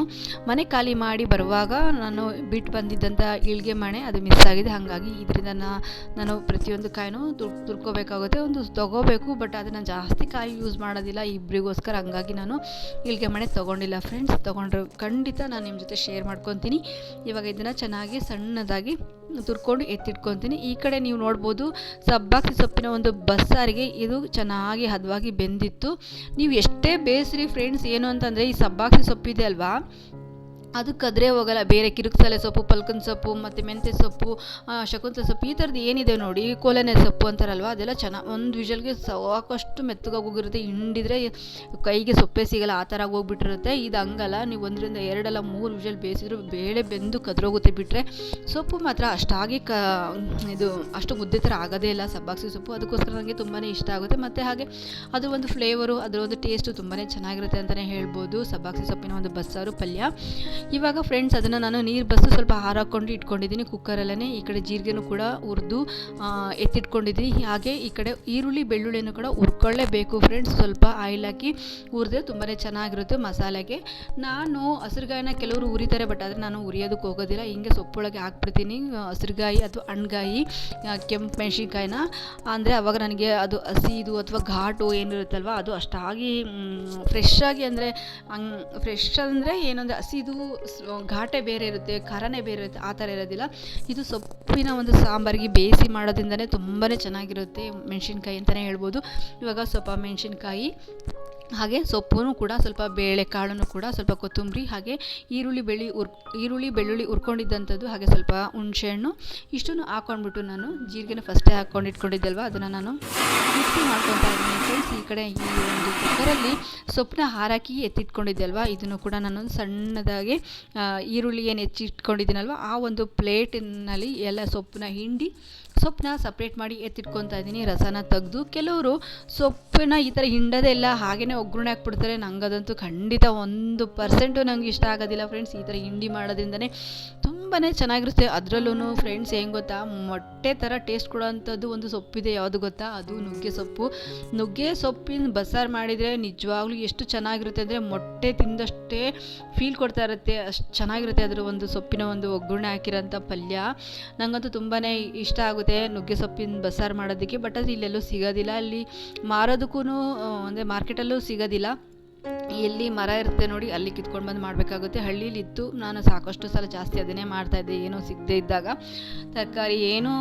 Speaker 2: ಮನೆ ಖಾಲಿ ಮಾಡಿ ಬರುವಾಗ ನಾನು ಬಿಟ್ಟು ಬಂದಿದ್ದಂಥ ಇಳಿಗೆ ಮಣೆ ಅದು ಮಿಸ್ ಆಗಿದೆ. ಹಾಗಾಗಿ ಇದರಿಂದ ಅದರಿಂದ ನಾ- ನಾನು ಪ್ರತಿಯೊಂದು ಕಾಯಿನೂ ತುರ್, ತುರ್ಕೋಬೇಕಾಗುತ್ತೆ, ಒಂದು ತೊಗೋಬೇಕು ಬಟ್ ಅದನ್ನು ಜಾಸ್ತಿ ಕಾಯಿ ಯೂಸ್ ಮಾಡೋದಿಲ್ಲ ಇಬ್ಬರಿಗೋಸ್ಕರ ಹಂಗಾಗಿ ನಾನು ಇಲ್ಲಿಗೆ ಮನೆ ತೊಗೊಂಡಿಲ್ಲ. ಫ್ರೆಂಡ್ಸ್ ತೊಗೊಂಡ್ರೆ, ಖಂಡಿತ ನಾನು ನಿಮ್ಮ ಜೊತೆ ಶೇರ್ ಮಾಡ್ಕೊತೀನಿ. ಇವಾಗ ಇದನ್ನು ಚೆನ್ನಾಗಿ ಸಣ್ಣದಾಗಿ ತುರ್ಕೊಂಡು ಎತ್ತಿಟ್ಕೊತೀನಿ. ಈ ಕಡೆ ನೀವು ನೋಡ್ಬೋದು ಸಬ್ಬಾಕ್ಸಿ ಸೊಪ್ಪಿನ ಒಂದು ಬಸ್ಸಾರಿಗೆ ಇದು ಚೆನ್ನಾಗಿ ಹದವಾಗಿ ಬೆಂದಿತ್ತು. ನೀವು ಎಷ್ಟೇ ಬೇಯಿಸ್ರಿ ಫ್ರೆಂಡ್ಸ್ ಏನು ಅಂತಂದರೆ ಈ ಸಬ್ಬಾಕ್ಸಿ ಸೊಪ್ಪಿದೆ ಅಲ್ವಾ? ಅದು ಕದ್ರೆ ಹೋಗಲ್ಲ. ಬೇರೆ ಕಿರುಕ್ಸಲೆ ಸೊಪ್ಪು ಪಲ್ಕನ್ ಸೊಪ್ಪು ಮತ್ತು ಮೆಂತ್ಯ ಸೊಪ್ಪು ಆ, ಶಕುಂತಲ ಸೊಪ್ಪು ಈ ಥರದ್ದು ಏನಿದೆ ನೋಡಿ ಕೋಲನೆ ಸೊಪ್ಪು ಅಂತಾರಲ್ವ? ಅದೆಲ್ಲ ಚೆನ್ನಾಗಿ ಒಂದು ವಿಷಲ್ಗೆ ಸಾಕಷ್ಟು ಮೆತ್ತಗಾಗಿ ಹೋಗಿರುತ್ತೆ ಹಿಂಡಿದ್ರೆ ಕೈಗೆ ಸೊಪ್ಪೆ ಸಿಗಲ್ಲ ಆ ಥರ ಹೋಗ್ಬಿಟ್ಟಿರುತ್ತೆ ಇದು ಹಂಗಲ್ಲ ನೀವು ಒಂದರಿಂದ ಎರಡಲ್ಲ ಮೂರು ವಿಷಲ್ ಬೇಯಿಸಿದ್ರು ಬೇಳೆ ಬೆಂದು ಕದ್ರೋಗುತ್ತೆ ಬಿಟ್ಟರೆ ಸೊಪ್ಪು ಮಾತ್ರ ಅಷ್ಟಾಗಿ ಕ ಇದು ಅಷ್ಟು ಮುದ್ದೆ ಥರ ಆಗೋದೇ ಇಲ್ಲ ಸಬ್ಬಾಕ್ಸಿ ಸೊಪ್ಪು. ಅದಕ್ಕೋಸ್ಕರ ನನಗೆ ತುಂಬಾ ಇಷ್ಟ ಆಗುತ್ತೆ. ಮತ್ತು ಹಾಗೆ ಅದು ಒಂದು ಫ್ಲೇವರು ಅದರ ಒಂದು ಟೇಸ್ಟು ತುಂಬಾ ಚೆನ್ನಾಗಿರುತ್ತೆ ಅಂತಲೇ ಹೇಳ್ಬೋದು. ಸಬ್ಬಾಕ್ಸಿ ಸೊಪ್ಪಿನ ಒಂದು ಬಸ್ಸಾರು ಪಲ್ಯ. ಇವಾಗ ಫ್ರೆಂಡ್ಸ್ ಅದನ್ನು ನಾನು ನೀರು ಬಸ್ಸು ಸ್ವಲ್ಪ ಹಾರಾಕೊಂಡು ಇಟ್ಕೊಂಡಿದ್ದೀನಿ. ಕುಕ್ಕರಲ್ಲೇ ಈ ಕಡೆ ಜೀರಿಗೆನೂ ಕೂಡ ಹುರಿದು ಎತ್ತಿಟ್ಕೊಂಡಿದ್ದೀನಿ. ಹಾಗೆ ಈ ಕಡೆ ಈರುಳ್ಳಿ, ಬೆಳ್ಳುಳ್ಳಿನೂ ಕೂಡ ಹುರ್ಕೊಳ್ಳೇಬೇಕು ಫ್ರೆಂಡ್ಸ್ ಸ್ವಲ್ಪ ಆಯಿಲ್ ಹಾಕಿ ಹುರಿದ್ರೆ ತುಂಬಾ ಚೆನ್ನಾಗಿರುತ್ತೆ ಮಸಾಲೆಗೆ. ನಾನು ಹಸಿರುಗಾಯಿನ ಕೆಲವರು ಉರಿತಾರೆ ಬಟ್ ಆದರೆ ನಾನು ಉರಿಯೋದಕ್ಕೆ ಹೋಗೋದಿಲ್ಲ. ಹಿಂಗೆ ಸೊಪ್ಪೊಳಗೆ ಹಾಕ್ಬಿಡ್ತೀನಿ. ಹಸಿರುಗಾಯಿ ಅಥವಾ ಹಣ್ಗಾಯಿ ಕೆಂಪು ಮೆಣಸಿನ್ಕಾಯಿನ. ಅಂದರೆ ಅವಾಗ ನನಗೆ ಅದು ಹಸಿದು ಅಥವಾ ಘಾಟು ಏನಿರುತ್ತಲ್ವ, ಅದು ಅಷ್ಟಾಗಿ ಫ್ರೆಶ್ ಆಗಿ ಅಂದರೆ, ಹಂಗೆ ಫ್ರೆಶ್ ಅಂದರೆ ಏನಂದರೆ ಹಸಿದು ಘಾಟೆ ಬೇರೆ ಇರುತ್ತೆ, ಖಾರನೇ ಬೇರೆ ಇರುತ್ತೆ, ಆ ಥರ ಇರೋದಿಲ್ಲ. ಇದು ಸೊಪ್ಪಿನ ಒಂದು ಸಾಂಬಾರಿಗೆ ಬೇಯಿಸಿ ಮಾಡೋದ್ರಿಂದನೇ ತುಂಬಾ ಚೆನ್ನಾಗಿರುತ್ತೆ ಮೆಣಸಿನ್ಕಾಯಿ ಅಂತಲೇ ಹೇಳ್ಬೋದು. ಇವಾಗ ಸ್ವಲ್ಪ ಮೆಣಸಿನ್ಕಾಯಿ ಹಾಗೆ ಸೊಪ್ಪು ಕೂಡ ಸ್ವಲ್ಪ ಬೇಳೆ ಕಾಳನ್ನು ಕೂಡ ಸ್ವಲ್ಪ ಕೊತ್ತಂಬರಿ ಹಾಗೆ ಈರುಳ್ಳಿ ಬೆಳ್ಳಿ ಉರ್, ಈರುಳ್ಳಿ ಬೆಳ್ಳುಳ್ಳಿ ಹುರ್ಕೊಂಡಿದ್ದಂಥದ್ದು ಹಾಗೆ ಸ್ವಲ್ಪ ಹುಣಸೆಹಣ್ಣು. ಇಷ್ಟನ್ನು ಹಾಕ್ಕೊಂಡ್ಬಿಟ್ಟು ನಾನು ಜೀರಿಗೆನ ಫಸ್ಟೇ ಹಾಕ್ಕೊಂಡು ಇಟ್ಕೊಂಡಿದ್ದಲ್ವ? ಅದನ್ನು ನಾನು ಮಿಕ್ಸಿ ಮಾಡ್ಕೊತಾ ಇದ್ದೀನಿ ಫ್ರೆಂಡ್ಸ್ ಈ ಕಡೆ ಈ ಒಂದು ಕುಕ್ಕರಲ್ಲಿ ಸೊಪ್ಪನ್ನ ಹಾರಾಕಿ ಎತ್ತಿಟ್ಕೊಂಡಿದ್ದೆ ಇದನ್ನು ಕೂಡ ನಾನು ಸಣ್ಣದಾಗಿ ಈರುಳ್ಳಿ ಏನು ಹೆಚ್ಚಿಟ್ಕೊಂಡಿದ್ದೀನಲ್ವ ಆ ಒಂದು ಪ್ಲೇಟಿನಲ್ಲಿ ಎಲ್ಲ ಸೊಪ್ಪನ್ನ ಹಿಂಡಿ ಸೊಪ್ಪನ್ನ ಸಪ್ರೇಟ್ ಮಾಡಿ ಎತ್ತಿಟ್ಕೊತಾ ಇದ್ದೀನಿ, ರಸನ ತೆಗೆದು. ಕೆಲವರು ಸೊಪ್ಪನ್ನ ಈ ಥರ ಹಿಂಡೋದೇ ಇಲ್ಲ ಹಾಗೆಯೇ ಒಗ್ಗರಣೆ ಹಾಕ್ಬಿಡ್ತಾರೆ. ನಂಗೆ ಅದಂತೂ ಖಂಡಿತ ಒಂದು ಪರ್ಸೆಂಟು ನಂಗೆ ಇಷ್ಟ ಆಗೋದಿಲ್ಲ ಫ್ರೆಂಡ್ಸ್ ಈ ಥರ ಹಿಂಡಿ ಮಾಡೋದ್ರಿಂದನೇ ತುಂಬಾ ಚೆನ್ನಾಗಿರುತ್ತೆ. ಅದರಲ್ಲೂ ಫ್ರೆಂಡ್ಸ್ ಏನು ಗೊತ್ತಾ? ಮೊಟ್ಟೆ ಥರ ಟೇಸ್ಟ್ ಕೊಡೋವಂಥದ್ದು ಒಂದು ಸೊಪ್ಪಿದೆ. ಯಾವುದು ಗೊತ್ತಾ? ಅದು ನುಗ್ಗೆ ಸೊಪ್ಪು. ನುಗ್ಗೆ ಸೊಪ್ಪಿನ ಬಸ್ಸಾರು ಮಾಡಿದರೆ ನಿಜವಾಗ್ಲೂ ಎಷ್ಟು ಚೆನ್ನಾಗಿರುತ್ತೆ ಅಂದರೆ ಮೊಟ್ಟೆ ತಿಂದಷ್ಟೇ ಫೀಲ್ ಕೊಡ್ತಾ ಇರುತ್ತೆ. ಅಷ್ಟು ಚೆನ್ನಾಗಿರುತ್ತೆ ಅದರ ಒಂದು ಸೊಪ್ಪಿನ ಒಂದು ಒಗ್ಗರಣೆ ಹಾಕಿರೋಂಥ ಪಲ್ಯ. ನನಗಂತೂ ತುಂಬಾ ಇಷ್ಟ ಆಗುತ್ತೆ ನುಗ್ಗೆ ಸೊಪ್ಪಿನ ಬಸ್ಸಾರು ಮಾಡೋದಕ್ಕೆ. ಬಟ್ ಅದು ಇಲ್ಲೆಲ್ಲೂ ಸಿಗೋದಿಲ್ಲ. ಅಲ್ಲಿ ಮಾರೋದಕ್ಕೂ ಅಂದರೆ ಮಾರ್ಕೆಟಲ್ಲೂ ಸಿಗೋದಿಲ್ಲ. ಎಲ್ಲಿ ಮರ ಇರುತ್ತೆ ನೋಡಿ ಅಲ್ಲಿ ಕಿತ್ಕೊಂಡು ಬಂದು ಮಾಡಬೇಕಾಗುತ್ತೆ. ಹಳ್ಳೀಲಿ ಇತ್ತು ನಾನು ಸಾಕಷ್ಟು ಸಲ ಜಾಸ್ತಿ ಅದನ್ನೇ ಮಾಡ್ತಾಯಿದ್ದೆ ಏನೂ ಸಿಗದೇ ಇದ್ದಾಗ. ತರಕಾರಿ ಏನೂ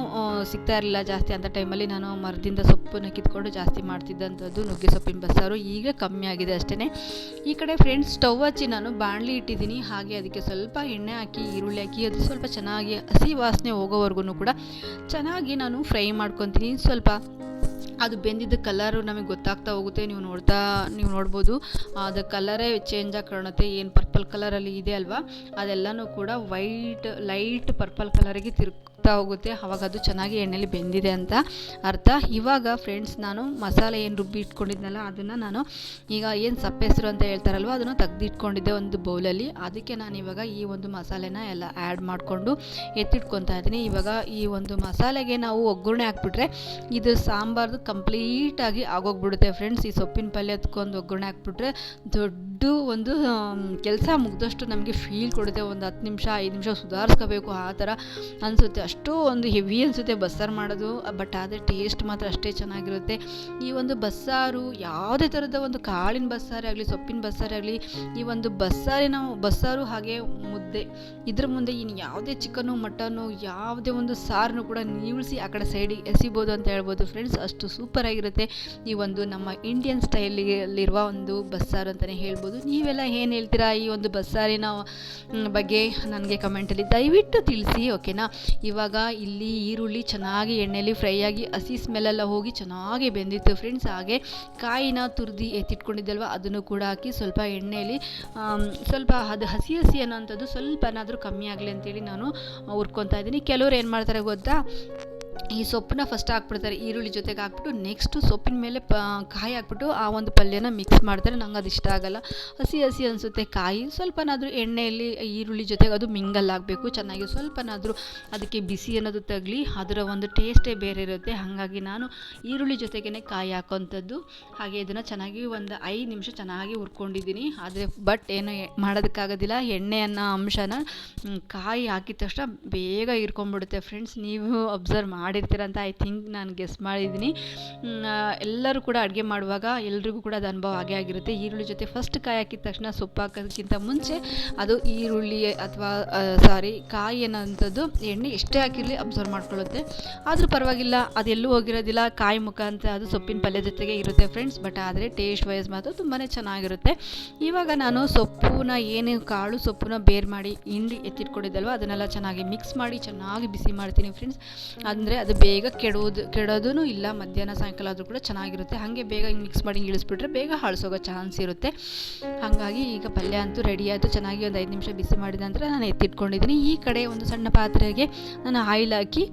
Speaker 2: ಸಿಗ್ತಾ ಇರಲಿಲ್ಲ ಜಾಸ್ತಿ ಅಂಥ ಟೈಮಲ್ಲಿ ನಾನು ಮರದಿಂದ ಸೊಪ್ಪನ್ನು ಕಿತ್ಕೊಂಡು ಜಾಸ್ತಿ ಮಾಡ್ತಿದ್ದಂಥದ್ದು ನುಗ್ಗೆ ಸೊಪ್ಪಿನ ಬಸ್ಸಾರು ಈಗ ಕಮ್ಮಿ ಆಗಿದೆ ಅಷ್ಟೇ ಈ ಕಡೆ ಫ್ರೆಂಡ್ಸ್ ಸ್ಟವ್ ಹಚ್ಚಿ ನಾನು ಬಾಣಲಿ ಇಟ್ಟಿದ್ದೀನಿ. ಹಾಗೆ ಅದಕ್ಕೆ ಸ್ವಲ್ಪ ಎಣ್ಣೆ ಹಾಕಿ, ಈರುಳ್ಳಿ ಹಾಕಿ, ಅದು ಸ್ವಲ್ಪ ಚೆನ್ನಾಗಿ ಹಸಿ ವಾಸನೆ ಹೋಗೋವರೆಗೂ ಕೂಡ ಚೆನ್ನಾಗಿ ನಾನು ಫ್ರೈ ಮಾಡ್ಕೊತೀನಿ. ಸ್ವಲ್ಪ ಅದು ಬೆಂದಿದ್ದ ಕಲರು ನಮಗೆ ಗೊತ್ತಾಗ್ತಾ ಹೋಗುತ್ತೆ. ನೀವು ನೋಡ್ತಾ, ನೀವು ನೋಡ್ಬೋದು. ಅದು ಕಲರೇ ಚೇಂಜ್ ಆಗಿ ಕಾಣುತ್ತೆ ಏನು ಪರ್ಪಲ್ ಕಲರಲ್ಲಿ ಇದೆ ಅಲ್ವಾ? ಅದೆಲ್ಲನೂ ಕೂಡ ವೈಟ್ ಲೈಟ್ ಪರ್ಪಲ್ ಕಲರಿಗೆ ತಿರುಗ್ತಾ ಹೋಗುತ್ತೆ. ಅವಾಗ ಅದು ಚೆನ್ನಾಗಿ ಎಣ್ಣೆಲಿ ಬೆಂದಿದೆ ಅಂತ ಅರ್ಥ. ಇವಾಗ ಫ್ರೆಂಡ್ಸ್ ನಾನು ಮಸಾಲೆ ಏನು ರುಬ್ಬಿ ಇಟ್ಕೊಂಡಿದ್ನಲ್ಲ ಅದನ್ನು ನಾನು ಈಗ ಏನು ಸಪ್ಪೆಸರು ಅಂತ ಹೇಳ್ತಾರಲ್ವ ಅದನ್ನು ತೆಗ್ದಿಟ್ಕೊಂಡಿದ್ದೆ ಒಂದು ಬೌಲಲ್ಲಿ. ಅದಕ್ಕೆ ನಾನು ಇವಾಗ ಈ ಒಂದು ಮಸಾಲೆನ ಎಲ್ಲ ಆ್ಯಡ್ ಮಾಡಿಕೊಂಡು ಎತ್ತಿಟ್ಕೊತಾ ಇದ್ದೀನಿ. ಇವಾಗ ಈ ಒಂದು ಮಸಾಲೆಗೆ ನಾವು ಒಗ್ಗರಣೆ ಹಾಕ್ಬಿಟ್ರೆ ಇದು ಸಾಂಬಾರ್ದು ಕಂಪ್ಲೀಟಾಗಿ ಆಗೋಗ್ಬಿಡುತ್ತೆ. ಫ್ರೆಂಡ್ಸ್ ಈ ಸೊಪ್ಪಿನ ಪಲ್ಯ ಎತ್ಕೊಂಡು ಒಗ್ಗರಣೆ ಹಾಕ್ಬಿಟ್ರೆ ದೊಡ್ಡ ಒಂದು ಕೆಲಸ ಮುಗಿದಷ್ಟು ನಮಗೆ ಫೀಲ್ ಕೊಡುತ್ತೆ. ಒಂದು ಹತ್ತು ನಿಮಿಷ, ಐದು ನಿಮಿಷ ಸುಧಾರಿಸ್ಕೋಬೇಕು ಆ ಥರ ಅನಿಸುತ್ತೆ. ಅಷ್ಟು ಒಂದು ಹೆವಿ ಅನಿಸುತ್ತೆ ಬಸ್ಸಾರು ಮಾಡೋದು. ಬಟ್ ಆದರೆ ಟೇಸ್ಟ್ ಮಾತ್ರ ಅಷ್ಟೇ ಚೆನ್ನಾಗಿರುತ್ತೆ. ಈ ಒಂದು ಬಸ್ಸಾರು ಯಾವುದೇ ಥರದ ಒಂದು ಕಾಳಿನ ಬಸ್ಸಾರೇ ಆಗಲಿ, ಸೊಪ್ಪಿನ ಬಸ್ಸಾರೇ ಆಗಲಿ, ಈ ಒಂದು ಬಸ್ಸಾರಿನ ಬಸ್ಸಾರು ಹಾಗೆ ಮುದ್ದೆ. ಇದ್ರ ಮುಂದೆ ಇನ್ನು ಯಾವುದೇ ಚಿಕನ್ನು ಮಟನ್ನು ಯಾವುದೇ ಒಂದು ಸಾರನ್ನು ಕೂಡ ನೀಳಿಸಿ ಆ ಕಡೆ ಸೈಡಿಗೆ ಎಸಿಬೋದು ಅಂತ ಹೇಳ್ಬೋದು. ಫ್ರೆಂಡ್ಸ್ ಅಷ್ಟು ಸೂಪರಾಗಿರುತ್ತೆ ಈ ಒಂದು ನಮ್ಮ ಇಂಡಿಯನ್ ಸ್ಟೈಲಿಗೆ ಅಲ್ಲಿರುವ ಒಂದು ಬಸ್ಸಾರು ಅಂತಲೇ ಹೇಳ್ಬೋದು. ನೀವೆಲ್ಲ ಏನು ಹೇಳ್ತೀರಾ ಈ ಒಂದು ಬಸ್ಸಾರಿನ ಬಗ್ಗೆ ನನಗೆ ಕಮೆಂಟಲ್ಲಿ ದಯವಿಟ್ಟು ತಿಳಿಸಿ ಓಕೆನಾ ಇವಾಗ ಇಲ್ಲಿ ಈರುಳ್ಳಿ ಚೆನ್ನಾಗಿ ಎಣ್ಣೆಯಲ್ಲಿ ಫ್ರೈ ಆಗಿ ಹಸಿ ಸ್ಮೆಲ್ಲೆಲ್ಲ ಹೋಗಿ ಚೆನ್ನಾಗಿ ಬೆಂದಿತ್ತು ಫ್ರೆಂಡ್ಸ್ ಹಾಗೆ ಕಾಯಿನ ತುರಿದು ಎತ್ತಿಟ್ಕೊಂಡಿದ್ದಲ್ವ, ಅದನ್ನು ಕೂಡ ಹಾಕಿ ಸ್ವಲ್ಪ ಎಣ್ಣೆಯಲ್ಲಿ ಸ್ವಲ್ಪ ಅದು ಹಸಿ ಹಸಿ ಅನ್ನೋಂಥದ್ದು ಸ್ವಲ್ಪನಾದರೂ ಕಮ್ಮಿ ಆಗಲಿ ಅಂತೇಳಿ ನಾನು ಹುರ್ಕೊತಾ ಇದ್ದೀನಿ. ಕೆಲವ್ರು ಏನು ಮಾಡ್ತಾರೆ ಗೊತ್ತಾ? ಈ ಸೊಪ್ಪನ್ನ ಫಸ್ಟ್ ಹಾಕ್ಬಿಡ್ತಾರೆ, ಈರುಳ್ಳಿ ಜೊತೆಗೆ ಹಾಕ್ಬಿಟ್ಟು ನೆಕ್ಸ್ಟು ಸೊಪ್ಪಿನ ಮೇಲೆ ಪ, ಕಾಯಿ ಹಾಕ್ಬಿಟ್ಟು ಆ ಒಂದು ಪಲ್ಯನ ಮಿಕ್ಸ್ ಮಾಡ್ತಾರೆ. ನಂಗೆ ಅದು ಇಷ್ಟ ಆಗಲ್ಲ. ಹಸಿ ಹಸಿ ಅನಿಸುತ್ತೆ ಕಾಯಿ. ಸ್ವಲ್ಪನಾದರೂ ಎಣ್ಣೆಯಲ್ಲಿ ಈರುಳ್ಳಿ ಜೊತೆಗೆ ಅದು ಮಿಂಗಲ್ ಆಗಬೇಕು. ಚೆನ್ನಾಗಿ ಸ್ವಲ್ಪನಾದರೂ ಅದಕ್ಕೆ ಬಿಸಿ ಅನ್ನೋದು ತಗಲಿ, ಅದರ ಒಂದು ಟೇಸ್ಟೇ ಬೇರೆ ಇರುತ್ತೆ. ಹಾಗಾಗಿ ನಾನು ಈರುಳ್ಳಿ ಜೊತೆಗೇ ಕಾಯಿ ಹಾಕೋಂಥದ್ದು ಹಾಗೆ ಇದನ್ನು ಚೆನ್ನಾಗಿ ಒಂದು ಐದು ನಿಮಿಷ ಚೆನ್ನಾಗಿ ಹುರ್ಕೊಂಡಿದ್ದೀನಿ. ಆದರೆ ಬಟ್ ಏನು ಮಾಡೋದಕ್ಕಾಗೋದಿಲ್ಲ. ಎಣ್ಣೆ ಅನ್ನೋ ಅಂಶನ ಕಾಯಿ ಹಾಕಿದ ತಕ್ಷಣ ಬೇಗ ಇರ್ಕೊಂಬಿಡುತ್ತೆ ಫ್ರೆಂಡ್ಸ್ ನೀವು ಅಬ್ಸರ್ವ್ ಮಾಡಿರ್ತೀರ ಅಂತ ಐ ಥಿಂಕ್ ನಾನು ಗೆಸ್ ಮಾಡಿದ್ದೀನಿ ಎಲ್ಲರೂ ಕೂಡ ಅಡುಗೆ ಮಾಡುವಾಗ ಎಲ್ರಿಗೂ ಕೂಡ ಅದು ಅನುಭವ ಆಗೇ ಆಗಿರುತ್ತೆ. ಈರುಳ್ಳಿ ಜೊತೆ ಫಸ್ಟ್ ಕಾಯಿ ಹಾಕಿದ ತಕ್ಷಣ ಸೊಪ್ಪು ಹಾಕೋದಕ್ಕಿಂತ ಮುಂಚೆ ಅದು ಈರುಳ್ಳಿ ಅಥವಾ ಸಾರಿ ಕಾಯಿ ಅನ್ನೋಂಥದ್ದು ಎಣ್ಣೆ ಎಷ್ಟೇ ಹಾಕಿರಲಿ ಅಬ್ಸರ್ವ್ ಮಾಡ್ಕೊಳ್ಳುತ್ತೆ. ಆದರೂ ಪರವಾಗಿಲ್ಲ ಅದೆಲ್ಲೂ ಹೋಗಿರೋದಿಲ್ಲ. ಕಾಯಿ ಮುಖಾಂತರ ಅದು ಸೊಪ್ಪಿನ ಪಲ್ಯ ಜೊತೆಗೆ ಇರುತ್ತೆ ಫ್ರೆಂಡ್ಸ್ ಬಟ್ ಆದರೆ ಟೇಸ್ಟ್ ವೈಸ್ ಮಾತ್ರ ತುಂಬಾ ಚೆನ್ನಾಗಿರುತ್ತೆ. ಇವಾಗ ನಾನು ಸೊಪ್ಪನ್ನ ಏನು ಕಾಳು ಸೊಪ್ಪನ್ನ ಬೇರ್ ಮಾಡಿ ಹಿಂಡಿ ಎತ್ತಿಟ್ಕೊಂಡಿದ್ದಲ್ವ, ಅದನ್ನೆಲ್ಲ ಚೆನ್ನಾಗಿ ಮಿಕ್ಸ್ ಮಾಡಿ ಚೆನ್ನಾಗಿ ಬಿಸಿ ಮಾಡ್ತೀನಿ ಫ್ರೆಂಡ್ಸ್ ಅಂದರೆ ಅದು ಬೇಗ ಕೆಡೋದು ಕೆಡೋದೂ ಇಲ್ಲ, ಮಧ್ಯಾಹ್ನ ಸಾಯಂಕಾಲ ಆದರೂ ಕೂಡ ಚೆನ್ನಾಗಿರುತ್ತೆ. ಹಾಗೆ ಬೇಗ ಹಿಂಗೆ ಮಿಕ್ಸ್ ಮಾಡಿ ಹಿಂಗೆ ಇಳಿಸ್ಬಿಟ್ರೆ ಬೇಗ ಹಾಳ್ಸೋಗೋ ಚಾನ್ಸ್ ಇರುತ್ತೆ. ಹಾಗಾಗಿ ಈಗ ಪಲ್ಯ ಅಂತೂ ರೆಡಿ ಆಯಿತು. ಚೆನ್ನಾಗಿ ಒಂದು ಐದು ನಿಮಿಷ ಬಿಸಿ ಮಾಡಿದ ನಂತರ ನಾನು ಎತ್ತಿಟ್ಕೊಂಡಿದ್ದೀನಿ ಈ ಕಡೆ ಒಂದು ಸಣ್ಣ ಪಾತ್ರೆಗೆ ನಾನು ಆಯಿಲ್ ಹಾಕಿ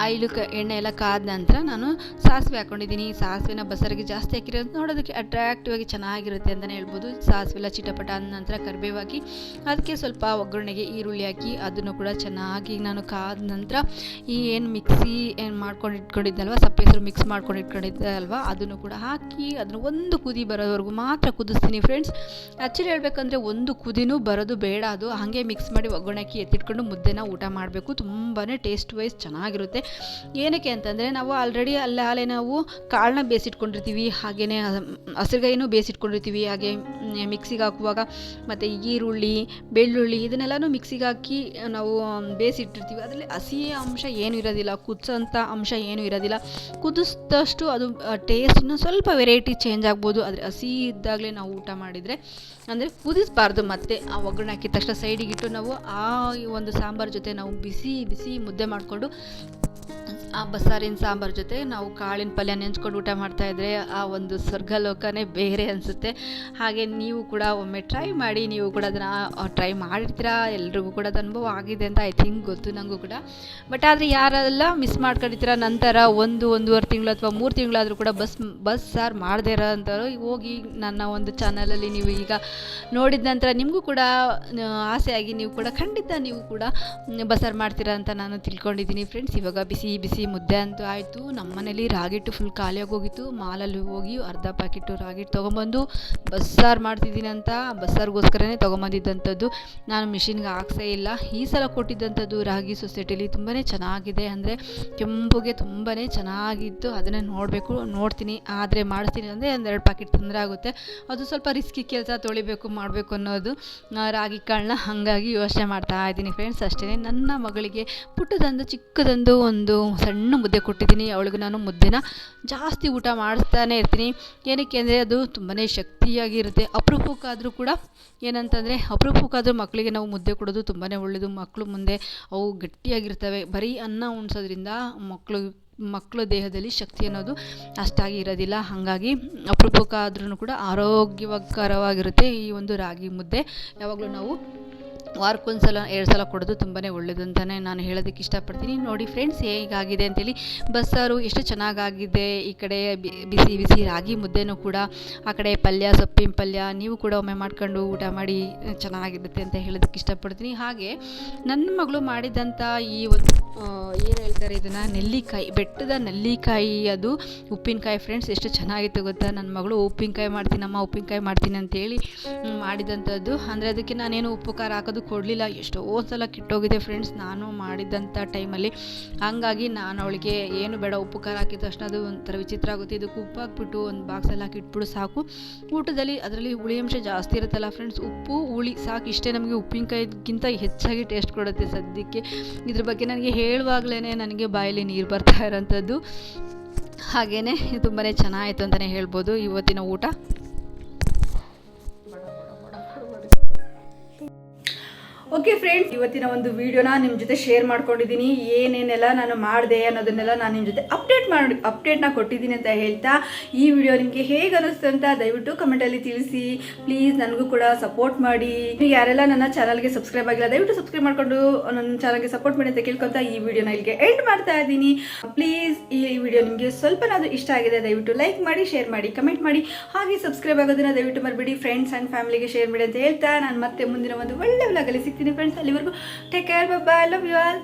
Speaker 2: ಆಯಿಲು ಕ ಎಣ್ಣೆ ಎಲ್ಲ ಕಾದ ನಂತರ ನಾನು ಸಾಸಿವೆ ಹಾಕ್ಕೊಂಡಿದ್ದೀನಿ ಸಾಸಿವೆನ ಬಸರಿಗೆ ಜಾಸ್ತಿ ಹಾಕಿರೋದು ನೋಡೋದಕ್ಕೆ ಅಟ್ರಾಕ್ಟಿವ್ ಆಗಿ ಚೆನ್ನಾಗಿರುತ್ತೆ ಅಂತಲೇ ಹೇಳ್ಬೋದು. ಸಾಸಿವೆ ಎಲ್ಲ ಚಿಟಪಟ ಅಂದ ನಂತರ ಕರಿಬೇವು ಹಾಕಿ ಅದಕ್ಕೆ ಸ್ವಲ್ಪ ಒಗ್ಗರಣೆಗೆ ಈರುಳ್ಳಿ ಹಾಕಿ ಅದನ್ನು ಕೂಡ ಚೆನ್ನಾಗಿ ನಾನು ಕಾದ ನಂತರ ಈ ಏನು ಮಿಕ್ಸಿ ಏನು ಮಾಡ್ಕೊಂಡು ಇಟ್ಕೊಂಡಿದ್ದಲ್ವ ಸಪ್ಪೆ ಹೆಸರು ಮಿಕ್ಸ್ ಮಾಡ್ಕೊಂಡು ಇಟ್ಕೊಂಡಿದ್ದೆ ಅಲ್ವಾ ಅದನ್ನು ಕೂಡ ಹಾಕಿ ಅದನ್ನು ಒಂದು ಕುದಿ ಬರೋವರೆಗೂ ಮಾತ್ರ ಕುದಿಸ್ತೀನಿ ಫ್ರೆಂಡ್ಸ್ ಆ್ಯಕ್ಚುಲಿ ಹೇಳ್ಬೇಕಂದ್ರೆ ಒಂದು ಕುದಿನೂ ಬರೋದು ಬೇಡ. ಅದು ಹಾಗೆ ಮಿಕ್ಸ್ ಮಾಡಿ ಒಗ್ಗರಣೆ ಹಾಕಿ ಎತ್ತಿಟ್ಕೊಂಡು ಮುದ್ದೆನ ಊಟ ಮಾಡಬೇಕು. ತುಂಬಾ ಟೇಸ್ಟ್ ವೈಸ್ ಚೆನ್ನಾಗಿರುತ್ತೆ. ಏನಕ್ಕೆ ಅಂತಂದರೆ ನಾವು ಆಲ್ರೆಡಿ ಅಲ್ಲಿ ಹಾಲೆ ನಾವು ಕಾಳನ್ನ ಬೇಯಿಸಿಟ್ಕೊಂಡಿರ್ತೀವಿ ಹಾಗೆಯೇ ಹಸಿರುಗಾಯಿನೂ ಬೇಯಿಸಿಟ್ಕೊಂಡಿರ್ತೀವಿ, ಹಾಗೆ ಮಿಕ್ಸಿಗೆ ಹಾಕುವಾಗ ಮತ್ತು ಈರುಳ್ಳಿ, ಬೆಳ್ಳುಳ್ಳಿ ಇದನ್ನೆಲ್ಲನೂ ಮಿಕ್ಸಿಗೆ ಹಾಕಿ ನಾವು ಬೇಯಿಸಿಟ್ಟಿರ್ತೀವಿ. ಅದರಲ್ಲಿ ಹಸಿ ಅಂಶ ಏನೂ ಇರೋದಿಲ್ಲ ಕುದಿಸೋಂಥ ಅಂಶ ಏನೂ ಇರೋದಿಲ್ಲ. ಕುದಿಸಿದಷ್ಟು ಅದು ಟೇಸ್ಟ್ ಸ್ವಲ್ಪ ವೆರೈಟಿ ಚೇಂಜ್ ಆಗ್ಬೋದು. ಆದರೆ ಹಸಿ ಇದ್ದಾಗಲೇ ನಾವು ಊಟ ಮಾಡಿದರೆ, ಅಂದರೆ ಕುದಿಸಬಾರ್ದು ಮತ್ತೆ ಆ ಒಗ್ಗರಣೆ ಹಾಕಿದ ತಕ್ಷಣ ಸೈಡಿಗಿಟ್ಟು ನಾವು ಆ ಒಂದು ಸಾಂಬಾರು ಜೊತೆ ನಾವು ಬಿಸಿ ಬಿಸಿ ಮುದ್ದೆ ಮಾಡಿಕೊಂಡು ಆ ಬಸ್ಸಾರಿನ ಸಾಂಬಾರು ಜೊತೆ ನಾವು ಕಾಳಿನ ಪಲ್ಯ ನೆಂಚ್ಕೊಂಡು ಊಟ ಮಾಡ್ತಾ ಇದ್ರೆ ಆ ಒಂದು ಸ್ವರ್ಗಲೋಕನೇ ಬೇರೆ ಅನಿಸುತ್ತೆ. ಹಾಗೆ ನೀವು ಕೂಡ ಒಮ್ಮೆ ಟ್ರೈ ಮಾಡಿ, ನೀವು ಕೂಡ ಅದನ್ನು ಟ್ರೈ ಮಾಡಿರ್ತೀರಾ? ಎಲ್ರಿಗೂ ಕೂಡ ಅದು ಅನುಭವ ಆಗಿದೆ ಅಂತ ಐ ಥಿಂಕ್ ಗೊತ್ತು ನನಗೂ ಕೂಡ. ಬಟ್ ಆದರೆ ಯಾರೆಲ್ಲ ಮಿಸ್ ಮಾಡ್ಕೊಂಡಿರ್ತೀರ? ನಂತರ ಒಂದು, ಒಂದೂವರೆ ತಿಂಗಳು ಅಥವಾ ಮೂರು ತಿಂಗಳಾದರೂ ಕೂಡ ಬಸ್ ಬಸ್ ಸಾರು ಮಾಡದೇ ಇರೋ ಅಂಥವ್ರು ಹೋಗಿ ನನ್ನ ಒಂದು ಚಾನಲಲ್ಲಿ ನೀವು ಈಗ ನೋಡಿದ ನಂತರ ನಿಮಗೂ ಕೂಡ ಆಸೆಯಾಗಿ ನೀವು ಕೂಡ ಖಂಡಿತ ನೀವು ಕೂಡ ಬಸ್ಸಾರು ಮಾಡ್ತೀರಾ ಅಂತ ನಾನು ತಿಳ್ಕೊಂಡಿದ್ದೀನಿ. ಫ್ರೆಂಡ್ಸ್ ಇವಾಗ ಬಿಸಿ ಬಿಸಿ ಮುದ್ದೆ ಅಂತೂ ಆಯಿತು. ನಮ್ಮ ಮನೇಲಿ ರಾಗಿಟ್ಟು ಫುಲ್ ಖಾಲಿಯಾಗಿ ಹೋಗಿತ್ತು ಮಾಲಲ್ಲಿ ಹೋಗಿ ಅರ್ಧ ಪ್ಯಾಕೆಟು ರಾಗಿಟ್ಟು ತೊಗೊಂಬಂದು ಬಸ್ಸಾರು ಮಾಡ್ತಿದ್ದೀನಿ ಅಂತ, ಬಸ್ಸಾರಿಗೋಸ್ಕರನೇ ತೊಗೊಂಬಂದಿದ್ದಂಥದ್ದು. ನಾನು ಮಿಷಿನ್ಗೆ ಹಾಕ್ಸೇ ಇಲ್ಲ. ಈ ಸಲ ಕೊಟ್ಟಿದ್ದಂಥದ್ದು ರಾಗಿ ಸೊಸೈಟಿಲಿ ತುಂಬಾ ಚೆನ್ನಾಗಿದೆ ಅಂದರೆ ಕೆಂಪುಗೆ ತುಂಬಾ ಚೆನ್ನಾಗಿತ್ತು. ಅದನ್ನೇ ನೋಡಬೇಕು, ನೋಡ್ತೀನಿ. ಆದರೆ ಮಾಡಿಸ್ತೀನಿ ಅಂದರೆ ಒಂದೆರಡು ಪ್ಯಾಕೆಟ್ ತೊಂದರೆ ಆಗುತ್ತೆ. ಅದು ಸ್ವಲ್ಪ ರಿಸ್ಕಿ ಕೆಲಸ ತೊಳಿಬೇಕು, ಮಾಡಬೇಕು ಅನ್ನೋದು. ರಾಗಿ ಕಾಳನ್ನ ಹಾಗಾಗಿ ಯೋಚನೆ ಮಾಡ್ತಾ ಇದ್ದೀನಿ ಫ್ರೆಂಡ್ಸ್ ಅಷ್ಟೇ ನನ್ನ ಮಗಳಿಗೆ ಪುಟ್ಟದೊಂದು ಚಿಕ್ಕದೊಂದು ಒಂದು ಸಣ್ಣ ಮುದ್ದೆ ಕೊಟ್ಟಿದ್ದೀನಿ. ಅವಳಿಗೆ ನಾನು ಮುದ್ದೆನ ಜಾಸ್ತಿ ಊಟ ಮಾಡಿಸ್ತಾನೆ ಇರ್ತೀನಿ. ಏನಕ್ಕೆ ಅಂದರೆ ಅದು ತುಂಬಾ ಶಕ್ತಿಯಾಗಿರುತ್ತೆ. ಅಪರೂಪಕ್ಕಾದರೂ ಕೂಡ ಏನಂತಂದರೆ ಅಪರೂಪಕ್ಕಾದರೂ ಮಕ್ಕಳಿಗೆ ನಾವು ಮುದ್ದೆ ಕೊಡೋದು ತುಂಬಾ ಒಳ್ಳೆಯದು ಮಕ್ಕಳು ಮುಂದೆ ಅವು ಗಟ್ಟಿಯಾಗಿರ್ತವೆ. ಬರೀ ಅನ್ನ ಉಣಿಸೋದ್ರಿಂದ ಮಕ್ಕಳು, ಮಕ್ಕಳ ದೇಹದಲ್ಲಿ ಶಕ್ತಿ ಅನ್ನೋದು ಅಷ್ಟಾಗಿ ಇರೋದಿಲ್ಲ. ಹಾಗಾಗಿ ಅಪರೂಪಕ್ಕಾದ್ರೂ ಕೂಡ ಆರೋಗ್ಯಕರವಾಗಿರುತ್ತೆ ಈ ಒಂದು ರಾಗಿ ಮುದ್ದೆ. ಯಾವಾಗಲೂ ನಾವು ವಾರಕ್ಕೊಂದು ಸಲ ಎರಡು ಸಲ ಕೊಡೋದು ತುಂಬಾ ಒಳ್ಳೆಯದು ಅಂತಲೇ ನಾನು ಹೇಳೋದಕ್ಕೆ ಇಷ್ಟಪಡ್ತೀನಿ. ನೋಡಿ ಫ್ರೆಂಡ್ಸ್ ಹೇಗಾಗಿದೆ ಅಂತೇಳಿ ಬಸ್ಸಾರು ಎಷ್ಟು ಚೆನ್ನಾಗಾಗಿದೆ, ಈ ಕಡೆ ಬಿಸಿ ಬಿಸಿ ರಾಗಿ ಮುದ್ದೆನೂ ಕೂಡ, ಆ ಕಡೆ ಪಲ್ಯ, ಸೊಪ್ಪಿನ ಪಲ್ಯ, ನೀವು ಕೂಡ ಒಮ್ಮೆ ಮಾಡ್ಕೊಂಡು ಊಟ ಮಾಡಿ ಚೆನ್ನಾಗಿರುತ್ತೆ ಅಂತ ಹೇಳೋದಕ್ಕೆ ಇಷ್ಟಪಡ್ತೀನಿ. ಹಾಗೆ, ನನ್ನ ಮಗಳು ಮಾಡಿದಂಥ ಈ ಒಂದು ಏನು ಹೇಳ್ತಾರೆ ಇದನ್ನು, ನೆಲ್ಲಿಕಾಯಿ, ಬೆಟ್ಟದ ನೆಲ್ಲಿಕಾಯಿ, ಅದು ಉಪ್ಪಿನಕಾಯಿ ಫ್ರೆಂಡ್ಸ್ ಎಷ್ಟು ಚೆನ್ನಾಗಿತ್ತು ಗೊತ್ತಾ? ನನ್ನ ಮಗಳು ಉಪ್ಪಿನಕಾಯಿ ಮಾಡ್ತೀನಮ್ಮ ಉಪ್ಪಿನಕಾಯಿ ಮಾಡ್ತೀನಿ ಅಂತೇಳಿ ಮಾಡಿದಂಥದ್ದು ಅಂದರೆ ಅದಕ್ಕೆ ನಾನೇನು ಉಪ್ಪು ಖಾರ ಹಾಕೋದು ಕೊಡಲಿಲ್ಲ. ಎಷ್ಟೋ ಸಲ ಕಿಟ್ಟೋಗಿದೆ ಫ್ರೆಂಡ್ಸ್ ನಾನು ಮಾಡಿದ್ದಂಥ ಟೈಮಲ್ಲಿ ಹಾಗಾಗಿ ನಾನು ಅವಳಿಗೆ ಏನು ಬೇಡ, ಉಪ್ಪು, ಖಾರ ಹಾಕಿದ ತಕ್ಷಣ ಅದು ಒಂಥರ ವಿಚಿತ್ರ ಆಗುತ್ತೆ. ಇದಕ್ಕೆ ಉಪ್ಪು ಹಾಕ್ಬಿಟ್ಟು ಒಂದು ಬಾಕ್ಸಲ್ಲಿ ಹಾಕಿ ಇಟ್ಬಿಡು ಸಾಕು. ಊಟದಲ್ಲಿ ಅದರಲ್ಲಿ ಹುಳಿ ಅಂಶ ಜಾಸ್ತಿ ಇರುತ್ತಲ್ಲ ಫ್ರೆಂಡ್ಸ್ ಉಪ್ಪು, ಹುಳಿ ಸಾಕು. ಇಷ್ಟೇ ನಮಗೆ ಉಪ್ಪಿನಕಾಯಿಗಿಂತ ಹೆಚ್ಚಾಗಿ ಟೇಸ್ಟ್ ಕೊಡುತ್ತೆ ಸದ್ಯಕ್ಕೆ. ಇದ್ರ ಬಗ್ಗೆ ನನಗೆ ಹೇಳುವಾಗಲೇ ನನಗೆ ಬಾಯಲ್ಲಿ ನೀರು ಬರ್ತಾ ಇರೋಂಥದ್ದು. ಹಾಗೆಯೇ ತುಂಬಾ ಚೆನ್ನಾಗಿತ್ತು ಅಂತಲೇ ಹೇಳ್ಬೋದು. ಇವತ್ತಿನ ಊಟ. ಓಕೆ ಫ್ರೆಂಡ್ಸ್ ಇವತ್ತಿನ ಒಂದು ವಿಡಿಯೋನ ನಿಮ್ಮ ಜೊತೆ ಶೇರ್ ಮಾಡ್ಕೊಂಡಿದ್ದೀನಿ ಏನೇನೆಲ್ಲ ನಾನು ಮಾಡಿದೆ ಅನ್ನೋದನ್ನೆಲ್ಲ ನಾನು ನಿಮ್ಮ ಜೊತೆ ಅಪ್ಡೇಟ್ ಮಾಡಿ ಅಪ್ಡೇಟ್ನ ಕೊಟ್ಟಿದ್ದೀನಿ ಅಂತ ಹೇಳ್ತಾ ಈ ವಿಡಿಯೋ ನಿಮಗೆ ಹೇಗೆ ಅನಿಸ್ತು ಅಂತ ದಯವಿಟ್ಟು ಕಮೆಂಟಲ್ಲಿ ತಿಳಿಸಿ. ಪ್ಲೀಸ್ ನನಗೂ ಕೂಡ ಸಪೋರ್ಟ್ ಮಾಡಿ. ನೀವು ಯಾರೆಲ್ಲ ನನ್ನ ಚಾನಲ್ಗೆ ಸಬ್ಸ್ಕ್ರೈಬ್ ಆಗಿಲ್ಲ, ದಯವಿಟ್ಟು ಸಬ್ಸ್ಕ್ರೈಬ್ ಮಾಡ್ಕೊಂಡು ನನ್ನ ಚಾನಲ್ಗೆ ಸಪೋರ್ಟ್ ಮಾಡಿ ಅಂತ ಕೇಳ್ಕೊಂತ ಈ ವಿಡಿಯೋನ ಇಲ್ಲಿಗೆ ಎಂಡ್ ಮಾಡ್ತಾ ಇದ್ದೀನಿ ಪ್ಲೀಸ್ ಈ ವಿಡಿಯೋ ನಿಮಗೆ ಸ್ವಲ್ಪನಾದ್ರೂ ಇಷ್ಟ ಆಗಿದೆ, ದಯವಿಟ್ಟು ಲೈಕ್ ಮಾಡಿ ಶೇರ್ ಮಾಡಿ ಕಮೆಂಟ್ ಮಾಡಿ. ಹಾಗೆ ಸಬ್ಸ್ಕ್ರೈಬ್ ಆಗೋದನ್ನ ದಯವಿಟ್ಟು ಮರಿಬೇಡಿ. ಫ್ರೆಂಡ್ಸ್ ಆ್ಯಂಡ್ ಫ್ಯಾಮಿಲಿಗೆ ಶೇರ್ ಮಾಡಿ ಅಂತ ಹೇಳ್ತಾ ನಾನು ಮತ್ತೆ ಮುಂದಿನ ಒಂದು ಒಳ್ಳೆ ವ್ಲಾಗಲ್ಲಿ ಮಾಡ್ತೀನಿ ಫ್ರೆಂಡ್ಸ್ ಅಲ್ಲಿವರೆಗೂ take care bye love you all